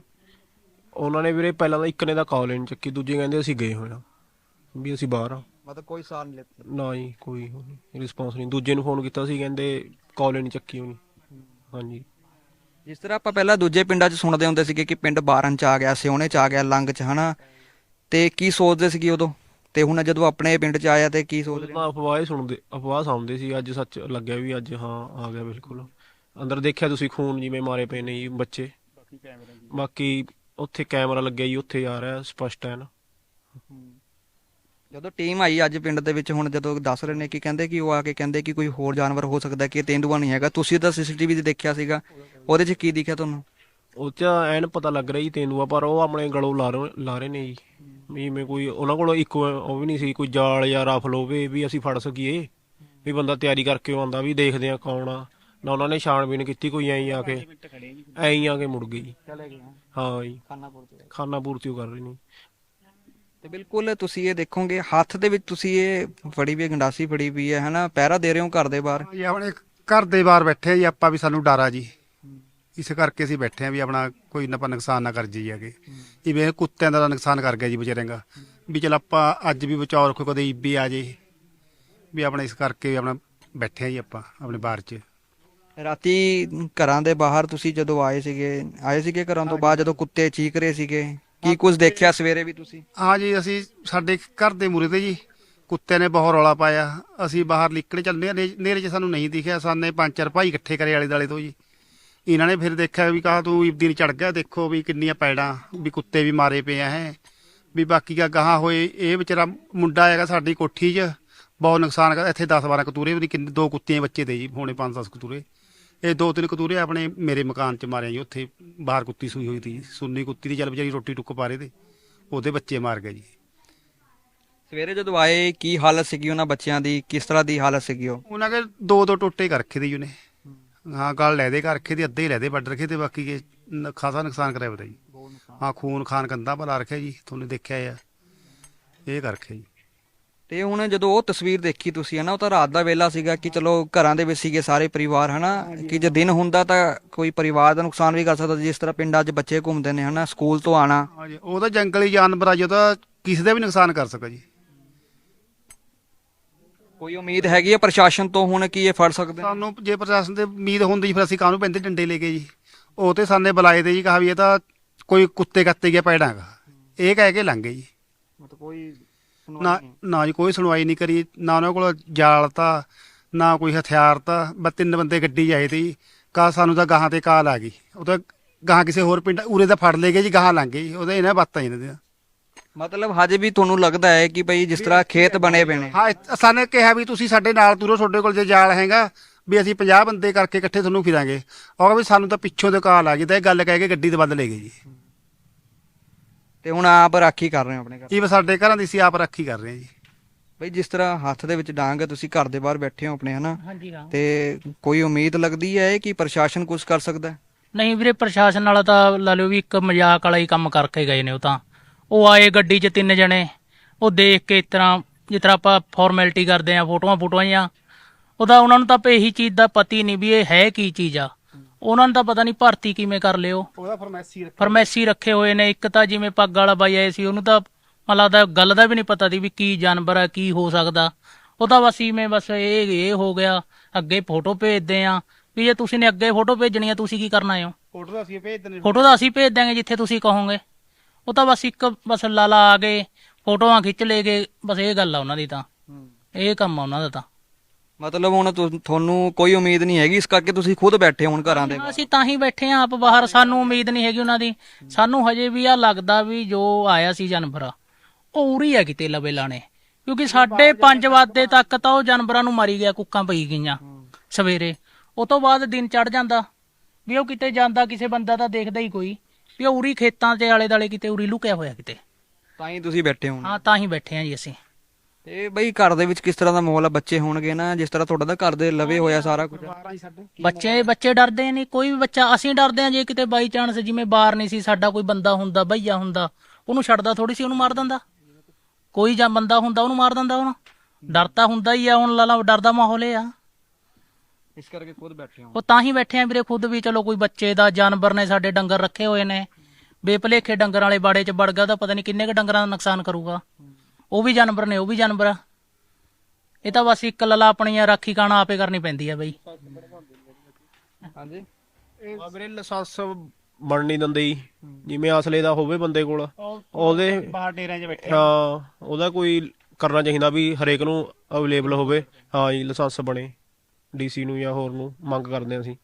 ਉਹਨਾਂ ਨੇ ਵੀਰੇ ਪਹਿਲਾਂ ਤਾਂ ਇੱਕ ਨੇ ਤਾਂ ਕਾਲ ਨਹੀਂ ਚੱਕੀ, ਦੂਜੇ ਕਹਿੰਦੇ ਅਸੀਂ ਗਏ ਹੋਏ ਆ ਵੀ ਅਸੀਂ ਬਾਹਰ ਆ ਮਤਲਬ ਕੋਈ ਸਾਰ ਨਹੀਂ ਲਿੱਤਾ। ਨਾ ਜੀ ਕੋਈ ਰਿਸਪੌਂਸ ਨਹੀਂ। ਦੂਜੇ ਨੂੰ ਫੋਨ ਕੀਤਾ ਸੀ ਕਹਿੰਦੇ ਕਾਲ ਨਹੀਂ ਚੱਕੀ ਹੋਣੀ। ਹਾਂਜੀ। ਜਿਸ ਤਰ੍ਹਾਂ ਆਪਾਂ ਪਹਿਲਾਂ ਦੂਜੇ ਪਿੰਡਾਂ 'ਚ ਸੁਣਦੇ ਹੁੰਦੇ ਸੀਗੇ ਕਿ ਪਿੰਡ ਬਾਰਨ 'ਚ ਆ ਗਿਆ ਸਿਉਣੇ 'ਚ ਆ ਗਿਆ ਲੰਗ 'ਚ ਹਨਾ? ਤੇ ਕੀ ਸੋਚਦੇ ਸੀਗੇ ਉਦੋਂ? ਤੇ ਹੁਣ ਜਦੋਂ ਆਪਣੇ ਪਿੰਡ 'ਚ ਆਇਆ ਤੇ ਕੀ ਸੋਚ ਰਹੇ ਤਾਂ ਅਫਵਾਹ ਸੁਣਦੇ ਅਫਵਾਹ ਸਾਹਮਣੇ ਸੀ ਅੱਜ ਸੱਚ ਲੱਗਿਆ ਵੀ ਅੱਜ ਹਾਂ ਆ ਗਿਆ ਬਿਲਕੁਲ। ਅੰਦਰ ਦੇਖਿਆ ਤੁਸੀਂ ਖੂਨ ਜਿਵੇਂ ਮਾਰੇ ਪਏ ਨੇ ਜੀ ਬੱਚੇ। ਬਾਕੀ ਉੱਥੇ ਕੈਮਰਾ ਲੱਗਿਆ ਜੀ ਉੱਥੇ ਆ ਰਿਹਾ ਸਪਸ਼ਟ ਹੈ ਨਾ। ਜਦੋਂ ਟੀਮ ਆਈ ਅੱਜ ਪਿੰਡ ਦੇ ਵਿੱਚ ਹੁਣ ਜਦੋਂ ਦੱਸ ਰਹੇ ਨੇ ਕਿ ਕਹਿੰਦੇ ਕਿ ਉਹ ਆ ਕੇ ਕਹਿੰਦੇ ਕਿ ਕੋਈ ਹੋਰ ਜਾਨਵਰ ਹੋ ਸਕਦਾ ਕਿ ਤੇਂਦੂਆ ਨਹੀਂ ਹੈਗਾ। ਤੁਸੀਂ ਤਾਂ ਸੀਸੀਟੀਵੀ 'ਤੇ ਦੇਖਿਆ ਸੀਗਾ। ਉਹਦੇ 'ਚ ਕੀ ਦਿਖਿਆ ਤੁਹਾਨੂੰ? ਉਹ ਚ ਐਨ ਪਤਾ ਲੱਗ ਰਿਹਾ ਜੀ ਤੇਂਦੂਆ ਪਰ ਉਹ ਆਪਣੇ ਗਲੋਂ ਲਾ ਰਹੇ ਲਾ ਰਹੇ ਨੇ ਜੀ। ਵੀ ਮੈਂ ਕੋਈ ਉਹਨਾਂ ਕੋਲ ਇੱਕ ਉਹ ਵੀ ਨਹੀਂ ਸੀ ਕੋਈ ਜਾਲ ਜਾਂ ਰਫਲ ਹੋਵੇ ਵੀ ਅਸੀਂ ਫੜ ਸਕੀਏ। ਵੀ ਬੰਦਾ ਤਿਆਰੀ ਕਰਕੇ ਆਂਦਾ ਵੀ ਦੇਖਦੇ ਆ ਕੌਣ ਆ। ਨਾ ਉਹਨਾਂ ਨੇ ਛਾਣਬੀਨ ਕੀਤੀ ਕੋਈ ਐਂ ਆ ਕੇ ਐਂ ਆ ਕੇ ਮੁੜ ਗਈ ਚਲੇ ਗਏ ਹਾਂ ਜੀ। ਖਾਨਾਪੁਰ ਤੋਂ। ਖਾਨਾ ਪੂਰਤੀ ਉਹ ਕਰ ਰਹੇ ਨੇ ਤੇ ਬਿਲਕੁਲ ਤੁਸੀਂ ਇਹ ਦੇਖੋਗੇ ਹੱਥ ਦੇ ਵਿੱਚ ਤੁਸੀਂ ਇਹ ਫੜੀ ਵੀ ਗੰਡਾਸੀ ਫੜੀ ਵੀ ਹੈ ਹਨਾ? ਪਹਿਰਾ ਦੇ ਰਹੇ ਹੋ ਘਰ ਦੇ ਬਾਹਰ? ਜੀ ਆਪਣੇ ਘਰ ਦੇ ਬਾਹਰ ਬੈਠੇ ਆ ਜੀ ਆਪਾਂ ਵੀ ਸਾਨੂੰ ਡਰ ਆ ਜੀ। ਇਸ ਕਰਕੇ ਅਸੀਂ ਬੈਠੇ ਆ ਵੀ ਆਪਣਾ ਕੋਈ ਨਾ ਆਪਾਂ ਨੁਕਸਾਨ ਨਾ ਕਰ ਜਾਈਏ ਜਿਵੇਂ ਕੁੱਤਿਆਂ ਦਾ ਨੁਕਸਾਨ ਕਰ ਗਿਆ ਜੀ ਵਿਚਾਰਿਆਂ ਦਾ। ਵੀ ਚਲ ਆਪਾਂ ਅੱਜ ਵੀ ਬਚਾਓ ਰੱਖੋ ਕਦੇ ਈਬੀ ਆ ਜੇ। ਵੀ ਆਪਣਾ ਇਸ ਕਰਕੇ ਵੀ ਆਪਣਾ ਬੈਠੇ ਆ ਜੀ ਆਪਾਂ ਆਪਣੇ ਬਾਹਰ 'ਚ। ਰਾਤੀ ਘਰਾਂ ਦੇ ਬਾਹਰ ਤੁਸੀਂ ਜਦੋਂ ਆਏ ਸੀਗੇ ਆਏ ਸੀਗੇ ਘਰਾਂ ਤੋਂ ਬਾਅਦ ਜਦੋਂ ਕੁੱਤੇ ਚੀਕ ਰਹੇ ਸੀਗੇ? ਕੀ ਕੁਝ ਦੇਖਿਆ ਸਵੇਰੇ ਵੀ ਤੁਸੀਂ? ਹਾਂ ਜੀ ਅਸੀਂ ਸਾਡੇ ਘਰ ਦੇ ਮੂਰੇ ਤੇ ਜੀ ਕੁੱਤਿਆਂ ਨੇ ਬਹੁਤ ਰੌਲਾ ਪਾਇਆ। ਅਸੀਂ ਬਾਹਰ ਨਿਕਲੇ ਚੱਲਦੇ ਨੇਰੇ 'ਚ ਸਾਨੂੰ ਨਹੀਂ ਦਿਖਿਆ। ਸਾਨੇ ਪੰਜ ਚਾਰ ਭਾਈ ਇਕੱਠੇ ਕਰੇ ਆਲੇ ਦਾਲੇ ਤੋਂ ਜੀ। ਇਹਨਾਂ ਨੇ ਫਿਰ ਦੇਖਿਆ ਵੀ ਕਹਾ ਤੂੰ ਇਬਦੀ ਚੜ ਗਿਆ ਦੇਖੋ ਵੀ ਕਿੰਨੀਆਂ ਪੈੜਾਂ ਵੀ ਕੁੱਤੇ ਵੀ ਮਾਰੇ ਪਏ ਆ ਹੈ। ਵੀ ਬਾਕੀ ਕਾ ਗਾਹਾਂ ਹੋਏ ਇਹ ਵਿਚਾਰਾ ਮੁੰਡਾ ਹੈਗਾ ਸਾਡੀ ਕੋਠੀ 'ਚ ਬਹੁਤ ਨੁਕਸਾਨ ਕਰ ਇੱਥੇ 10 12 ਕਤੂਰੇ ਵੀ ਕਿੰਨੇ ਦੋ ਕੁੱਤੀਆਂ ਬੱਚੇ ਦੇ ਜੀ ਹੋਣੇ 5 10 ਕਤੂਰੇ। ਇਹ ਦੋ ਤਿੰਨ ਕਤੂਰੇ ਆਪਣੇ ਮੇਰੇ ਮਕਾਨ 'ਚ ਮਾਰੇ ਜੀ ਉੱਥੇ ਬਾਹਰ ਕੁੱਤੀ ਸੂਈ ਹੋਈ ਸੀ ਸੁੰਨੀ ਕੁੱਤੀ ਦੀ ਚੱਲ ਵਿਚਾਰੀ ਰੋਟੀ ਟੁੱਕ ਪਾ ਰਹੇ ਤੇ ਉਹਦੇ ਬੱਚੇ ਮਾਰ ਗਏ ਜੀ। ਸਵੇਰੇ ਜਦੋਂ ਆਏ ਕੀ ਹਾਲਤ ਸੀਗੀ ਉਹਨਾਂ ਬੱਚਿਆਂ ਦੀ? ਕਿਸ ਤਰ੍ਹਾਂ ਦੀ ਹਾਲਤ ਸੀਗੀ ਉਹ? ਉਹਨਾਂ ਕੇ ਦੋ ਦੋ ਟੋਟੇ ਕਰ ਰੱਖੇ ਦੀ ਉਹਨੇ। ਹਾਂ ਗੱਲ ਲੈ ਦੇ ਕਰ ਰੱਖੇ ਦੀ ਅੱਧੇ ਹੀ ਲੈ ਦੇ ਵੱਢ ਰੱਖੇ ਤੇ ਬਾਕੀ ਕੇ ਖਾਸਾ ਨੁਕਸਾਨ ਕਰਿਆ ਬਤਾ ਜੀ। ਹਾਂ ਖੂਨ ਖਾਨ ਕੰਦਾ ਭਲਾ ਰੱਖਿਆ ਜੀ ਤੁਹਾਨੂੰ ਦੇਖਿਆ ਆ। ਇਹ ਕਰ ਰੱਖਿਆ ਜੀ। ਤੇ ਹੁਣ ਜਦੋਂ ਉਹ ਤਸਵੀਰ ਦੇਖੀ ਤੁਸੀਂ ਹਨਾ ਉਹ ਤਾਂ ਰਾਤ ਦਾ ਵੇਲਾ ਸੀਗਾ ਕਿ ਚਲੋ ਘਰਾਂ ਦੇ ਵਿੱਚ ਸੀਗੇ ਸਾਰੇ ਪਰਿਵਾਰ ਹਨਾ ਕਿ ਜੇ ਦਿਨ ਹੁੰਦਾ ਤਾਂ ਕੋਈ ਪਰਿਵਾਰ ਦਾ ਨੁਕਸਾਨ ਵੀ ਕਰ ਸਕਦਾ ਜਿਸ ਤਰ੍ਹਾਂ ਪਿੰਡਾਂ 'ਚ ਬੱਚੇ ਘੁੰਮਦੇ ਨੇ ਹਨਾ ਸਕੂਲ ਤੋਂ ਆਣਾ ਹਾਂਜੀ ਉਹ ਤਾਂ ਜੰਗਲੀ ਜਾਨਵਰ ਆ ਜੋ ਤਾਂ ਕਿਸੇ ਦਾ ਵੀ ਨੁਕਸਾਨ ਕਰ ਸਕਦਾ ਜੀ। ਕੋਈ ਉਮੀਦ ਹੈਗੀ ਹੈ ਪ੍ਰਸ਼ਾਸਨ ਤੋਂ ਹੁਣ ਕੀ ਇਹ ਫੜ ਸਕਦੇ? ਨੇ? ਸਾਨੂੰ ਜੇ ਪ੍ਰਸ਼ਾਸਨ ਤੇ ਉਮੀਦ ਹੁੰਦੀ ਫਿਰ ਅਸੀਂ ਕਾਹਨੂੰ ਪੈਂਦੇ ਡੰਡੇ ਲੈ ਕੇ ਜੀ? ਉਹ ਤੇ ਸਾਨੇ ਬੁਲਾਏ ਤੇ ਜੀ ਕਹਾ ਵੀ ਇਹ ਤਾਂ ਕੋਈ ਕੁੱਤੇ ਕੱਤੇ ਗਿਆ ਪੈੜਾਂਗਾ ਇਹ ਕਹਿ ਕੇ ਲੰਘ ਗਏ ਜੀ। ਮਤਲਬ ਕੋਈ ਨਾ ਨਾ ਜੀ ਕੋਈ ਸੁਣਵਾਈ ਨਹੀਂ ਕਰੀ ਨਾ ਉਹਨਾਂ ਕੋਲ ਜਾਲ ਤਾਂ ਨਾ ਕੋਈ ਹਥਿਆਰ ਤਾਂ। ਬਸ ਤਿੰਨ ਬੰਦੇ ਗੱਡੀ ਆਏ ਤੇ ਜੀ ਕਾ ਸਾਨੂੰ ਤਾਂ ਗਾਹਾਂ ਤੇ ਕਾਲ ਆ ਗਈ। ਉਹ ਤਾਂ ਗਾਹਾਂ ਕਿਸੇ ਹੋਰ ਪਿੰਡ ਉਰੇ ਦਾ ਫੜ ਲੈ ਗਏ ਜੀ ਗਾਹਾਂ ਲੰਘ ਗਏ ਜੀ। ਉਹਦੇ ਇਹਨਾਂ ਬਾਤਾਂ ਇਹਨਾਂ ਦੀਆਂ। ਮਤਲਬ ਹਜੇ ਵੀ ਤੁਹਾਨੂੰ ਲੱਗਦਾ ਹੈ ਕਿ ਭਈ ਜਿਸ ਤਰ੍ਹਾਂ ਖੇਤ ਬਣੇ ਪਏ ਨੇ? ਹਾਂ ਇਹ- ਸਾਨੇ ਕਿਹਾ ਵੀ ਤੁਸੀਂ ਸਾਡੇ ਨਾਲ ਤੁਰੋ ਤੁਹਾਡੇ ਕੋਲ ਜੇ ਜਾਲ ਹੈਗਾ ਵੀ ਅਸੀਂ 50 ਬੰਦੇ ਕਰਕੇ ਇਕੱਠੇ ਤੁਹਾਨੂੰ ਫਿਰਾਂਗੇ। ਉਹ ਵੀ ਸਾਨੂੰ ਤਾਂ ਪਿੱਛੋਂ ਦੇ ਕਾਲ ਆ ਗਈ ਤਾਂ ਇਹ ਗੱਲ ਕਹਿ ਕੇ ਗੱਡੀ ਤੇ ਵੱਧ ਲੈ ਗਏ ਜੀ। ਤੇ ਹੁਣ ਆਪ ਰਾਖੀ ਕਰ ਰਹੇ ਹੋ ਆਪਣੇ ਘਰ। ਇਹ ਸਾਡੇ ਘਰਾਂ ਦੀ ਸੀ ਆਪ ਰੱਖੀ ਕਰ ਰਹੇ ਹਾਂ ਜੀ। ਭਈ ਜਿਸ ਤਰ੍ਹਾਂ ਹੱਥ ਦੇ ਵਿੱਚ ਡਾਂਗ ਹੈ ਤੁਸੀਂ ਘਰ ਦੇ ਬਾਹਰ ਬੈਠੇ ਹੋ ਆਪਣੇ ਹਨਾ? ਹਾਂਜੀ ਹਾਂ। ਤੇ ਕੋਈ ਉਮੀਦ ਲੱਗਦੀ ਹੈ ਕਿ ਪ੍ਰਸ਼ਾਸਨ ਕੁਝ ਕਰ ਸਕਦਾ ਹੈ? ਨਹੀਂ ਵੀਰੇ ਪ੍ਰਸ਼ਾਸਨ ਵਾਲਾ ਤਾਂ ਲਾ ਲਿਓ ਵੀ ਇੱਕ ਮਜ਼ਾਕ ਵਾਲਾ ਹੀ ਕੰਮ ਕਰਕੇ ਗਏ ਨੇ ਉਹ ਤਾਂ। ਉਹ ਆਏ ਗੱਡੀ 'ਚ ਤਿੰਨ ਜਣੇ। ਉਹ ਦੇਖ ਕੇ ਇਸ ਤਰ੍ਹਾਂ ਜਿਸ ਤਰ੍ਹਾਂ ਆਪਾਂ ਫਾਰਮੈਲਿਟੀ ਕਰਦੇ ਆ ਫੋਟੋਆਂ ਫੋਟੋਆਂ ਜਾਂ ਉਹਦਾ ਉਹਨਾਂ ਨੂੰ ਤਾਂ ਆਪਾਂ ਇਹੀ ਚੀਜ਼ ਦਾ ਪਤੀ ਨਹੀਂ ਵੀ ਇਹ ਹੈ ਕੀ ਚੀਜ਼ ਆ। ਉਹਨਾਂ ਨੂੰ ਤਾਂ ਪਤਾ ਨਹੀਂ ਭਰਤੀ ਕਿਵੇਂ ਕਰ ਲਿਓ। ਉਹਦਾ ਫਰਮੈਸੀ ਫਰਮੈਸੀ ਰੱਖੇ ਹੋਏ ਨੇ। ਇੱਕ ਤਾਂ ਜਿਵੇਂ ਪੱਗ ਵਾਲਾ ਬਾਈ ਆਏ ਸੀ ਉਹਨੂੰ ਤਾਂ ਮੈਨੂੰ ਲੱਗਦਾ ਗੱਲ ਦਾ ਵੀ ਨਹੀਂ ਪਤਾ ਸੀ ਵੀ ਕੀ ਜਾਨਵਰ ਆ ਕੀ ਹੋ ਸਕਦਾ। ਉਹ ਤਾਂ ਬਸ ਇਵੇਂ ਬਸ ਇਹ ਇਹ ਹੋ ਗਿਆ। ਅੱਗੇ ਫੋਟੋ ਭੇਜਦੇ ਆ। ਵੀ ਜੇ ਤੁਸੀਂ ਨੇ ਅੱਗੇ ਫੋਟੋ ਭੇਜਣੀ ਆ ਤੁਸੀਂ ਕੀ ਕਰਨਾ ਹੋ ਫੋਟੋ ਦਾ ਅਸੀਂ ਭੇਜ ਦਿੰਦੇ। ਫੋਟੋ ਤਾਂ ਅਸੀਂ ਭੇਜ ਦਾਂਗੇ ਜਿੱਥੇ ਤੁਸੀਂ ਕਹੋਗੇ। ਉਹ ਤਾਂ ਬਸ ਇੱਕ ਬਸ ਲਾਲਾ ਆ ਗਏ ਫੋਟੋਆਂ ਖਿੱਚ ਲੈ ਗਏ। ਬਸ ਇਹ ਗੱਲ ਆ ਉਹਨਾਂ ਦੀ ਤਾਂ। ਇਹ ਕੰਮ ਆ ਉਹਨਾਂ ਦਾ ਤਾਂ। ਮਤਲਬ ਹੁਣ ਤੁ- ਤੁਹਾਨੂੰ ਕੋਈ ਉਮੀਦ ਨਹੀਂ ਹੈਗੀ ਇਸ ਕਰਕੇ ਤੁਸੀਂ ਖੁਦ ਬੈਠੇ ਹੁਣ ਘਰਾਂ ਦੇ ਅਸੀਂ ਤਾਂ ਹੀ ਬੈਠੇ ਆ ਆਪ ਬਾਹਰ ਸਾਨੂੰ ਉਮੀਦ ਨਹੀਂ ਹੈਗੀ ਉਹਨਾਂ ਦੀ। ਸਾਨੂੰ ਹਜੇ ਵੀ ਆ ਲੱਗਦਾ ਵੀ ਜੋ ਆਇਆ ਸੀ ਜਾਨਵਰ ਉਹ ਉਰੀ ਆ ਕਿਤੇ ਲਵੇ ਲਾਣੇ। ਕਿਉਂਕਿ ਸਾਢੇ ਪੰਜ ਵਜੇ ਤੱਕ ਤਾਂ ਉਹ ਜਾਨਵਰਾਂ ਨੂੰ ਮਾਰੀ ਗਿਆ ਕੁੱਕਾਂ ਪਈ ਗਈਆਂ ਸਵੇਰੇ। ਉਹ ਤੋਂ ਬਾਅਦ ਦਿਨ ਚੜ ਜਾਂਦਾ ਵੀ ਉਹ ਕਿਤੇ ਜਾਂਦਾ ਕਿਸੇ ਬੰਦਾ ਤਾਂ ਦੇਖਦਾ ਹੀ ਕੋਈ ਵੀ ਉਹ ਉਰੀ ਖੇਤਾਂ ਦੇ ਆਲੇ ਦਾਲੇ ਕਿਤੇ ਉਰੀ ਲੁਕਿਆ ਹੋਇਆ ਕਿਤੇ। ਤਾਂ ਹੀ ਤੁਸੀਂ ਬੈਠੇ ਹੋ ਹਾਂ ਤਾਂ ਹੀ ਬੈਠੇ ਆ ਜੀ ਅਸੀਂ। ਤੇ ਬਈ ਘਰ ਦੇ ਵਿੱਚ ਕਿਸ ਤਰ੍ਹਾਂ ਦਾ ਮਾਹੌਲ ਆ? ਬੱਚੇ ਹੋਣਗੇ ਨਾ ਜਿਸ ਤਰ੍ਹਾਂ ਤੁਹਾਡਾ ਤਾਂ ਘਰ ਦੇ ਲਵੇ ਹੋਇਆ ਸਾਰਾ ਕੁਝ। ਬੱਚੇ ਬੱਚੇ ਡਰਦੇ ਨਹੀਂ ਕੋਈ ਵੀ ਬੱਚਾ ਅਸੀਂ ਡਰਦੇ ਆ ਜੇ ਕਿਤੇ ਬਾਈ ਚਾਂਸ ਜਿਵੇਂ ਬਾਹਰ ਨਹੀਂ ਸੀ ਸਾਡਾ ਕੋਈ ਬੰਦਾ ਹੁੰਦਾ ਭਈਆ ਹੁੰਦਾ ਉਹਨੂੰ ਛੱਡਦਾ ਥੋੜੀ ਸੀ ਉਹਨੂੰ ਮਾਰ ਦਿੰਦਾ। ਕੋਈ ਜਾਂ ਬੰਦਾ ਹੁੰਦਾ ਉਹਨੂੰ ਮਾਰ ਦਿੰਦਾ ਉਹਨੂੰ। ਡਰ ਤਾਂ ਹੁੰਦਾ ਹੀ ਆ ਹੁਣ ਲਾਲਾ ਡਰ ਦਾ ਮਾਹੌਲ ਇਹ ਆ। ਇਸ ਕਰਕੇ ਖੁਦ ਬੈਠੇ ਹੋ। ਉਹ ਤਾਂ ਹੀ ਬੈਠੇ ਆ ਵੀਰੇ ਖੁਦ ਵੀ ਚਲੋ ਕੋਈ ਬੱਚੇ ਦਾ ਜਾਨਵਰ ਨੇ ਸਾਡੇ ਡੰਗਰ ਰੱਖੇ ਹੋਏ ਨੇ। ਬੇਪਲੇਖੇ ਡੰਗਰ ਵਾਲੇ ਬਾੜੇ 'ਚ ਵੜ ਗਿਆ ਤਾਂ ਪਤਾ ਨਹੀਂ ਕਿੰਨੇ ਕ ਡੰਗਰਾਂ ਦਾ ਨੁਕਸਾਨ ਕਰੂਗਾ। ਉਹ ਵੀ ਜਾਨਵਰ ਨੇ ਉਹ ਵੀ ਜਾਨਵਰ ਆ। ਇਹ ਤਾਂ ਬਸ ਇੱਕ ਲਲਾ ਆਪਣੀ ਆ ਰਾਖੀ ਕਾਣਾ ਆਪੇ ਕਰਨੀ ਪੈਂਦੀ ਆ ਬਈ। ਹਾਂਜੀ। ਆ ਵੀਰੇ ਲਾਇਸੈਂਸ ਬਣ ਨਹੀਂ ਦਿੰਦੇ ਜੀ ਜਿਵੇਂ ਅਸਲੇ ਦਾ ਹੋਵੇ ਬੰਦੇ ਕੋਲ। ਉਹਦੇ ਬਾਹਰ ਡੇਰਿਆਂ 'ਚ ਬੈਠੇ ਹਾਂ ਉਹਦਾ ਕੋਈ ਕਰਨਾ ਚਾਹੀਦਾ ਵੀ ਹਰੇਕ ਨੂੰ ਅਵੇਲੇਬਲ ਹੋਵੇ। ਹਾਂ ਜੀ ਲਾਇਸੈਂਸ ਬਣੇ। ਡੀਸੀ ਨੂੰ ਜਾਂ ਹੋਰ ਨੂੰ ਮੰਗ ਕਰਦੇ ਹਾਂ ਅਸੀਂ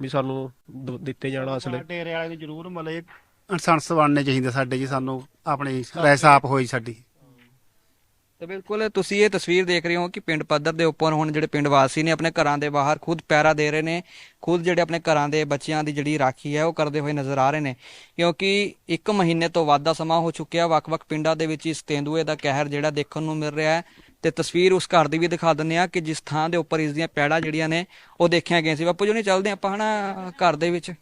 ਵੀ ਸਾਨੂੰ ਦ- ਦਿੱਤੇ ਜਾਣ ਅਸਲੇ ਡੇਰੇ ਵਾਲੇ ਨੂੰ ਜ਼ਰੂਰ ਮਤਲਬ ਲਾਇਸੈਂਸ ਬਣਨੇ ਚਾਹੀਦੇ ਸਾਡੇ ਜੀ ਸਾਨੂੰ ਆਪਣੀ ਰੈਸਾਪ ਹੋਈ ਸਾਡੀ। ਤੇ ਬਿਲਕੁਲ ਤੁਸੀਂ ਇਹ ਤਸਵੀਰ ਦੇਖ ਰਹੇ ਹੋ ਕਿ ਪਿੰਡ ਪੱਧਰ ਦੇ ਉੱਪਰ ਹੁਣ ਜਿਹੜੇ ਪਿੰਡ ਵਾਸੀ ਨੇ ਆਪਣੇ ਘਰਾਂ ਦੇ ਬਾਹਰ ਖੁਦ ਪਹਿਰਾ ਦੇ ਰਹੇ ਨੇ ਖੁਦ ਜਿਹੜੇ ਆਪਣੇ ਘਰਾਂ ਦੇ ਬੱਚਿਆਂ ਦੀ ਜਿਹੜੀ ਰਾਖੀ ਹੈ ਉਹ ਕਰਦੇ ਹੋਏ ਨਜ਼ਰ ਆ ਰਹੇ ਨੇ। ਕਿਉਂਕਿ ਇੱਕ ਮਹੀਨੇ ਤੋਂ ਵੱਧ ਦਾ ਸਮਾਂ ਹੋ ਚੁੱਕਿਆ ਵੱਖ-ਵੱਖ ਪਿੰਡਾਂ ਦੇ ਵਿੱਚ ਇਸ ਤੇਂਦੂਏ ਦਾ ਕਹਿਰ ਜਿਹੜਾ ਦੇਖਣ ਨੂੰ ਮਿਲ ਰਿਹਾ ਹੈ। ਤੇ ਤਸਵੀਰ ਉਸ ਘਰ ਦੀ ਵੀ ਦਿਖਾ ਦਿੰਦੇ ਆ ਕਿ ਜਿਸ ਥਾਂ ਦੇ ਉੱਪਰ ਇਸ ਦੀਆਂ ਪੈੜਾਂ ਜਿਹੜੀਆਂ ਨੇ ਉਹ ਦੇਖੀਆਂ ਗਈਆਂ ਸੀ। ਬਾਪੂ ਜੀ ਨਹੀਂ ਚੱਲਦੇ ਆਪਾਂ ਹਨਾ ਘਰ ਦੇ ਵਿੱਚ।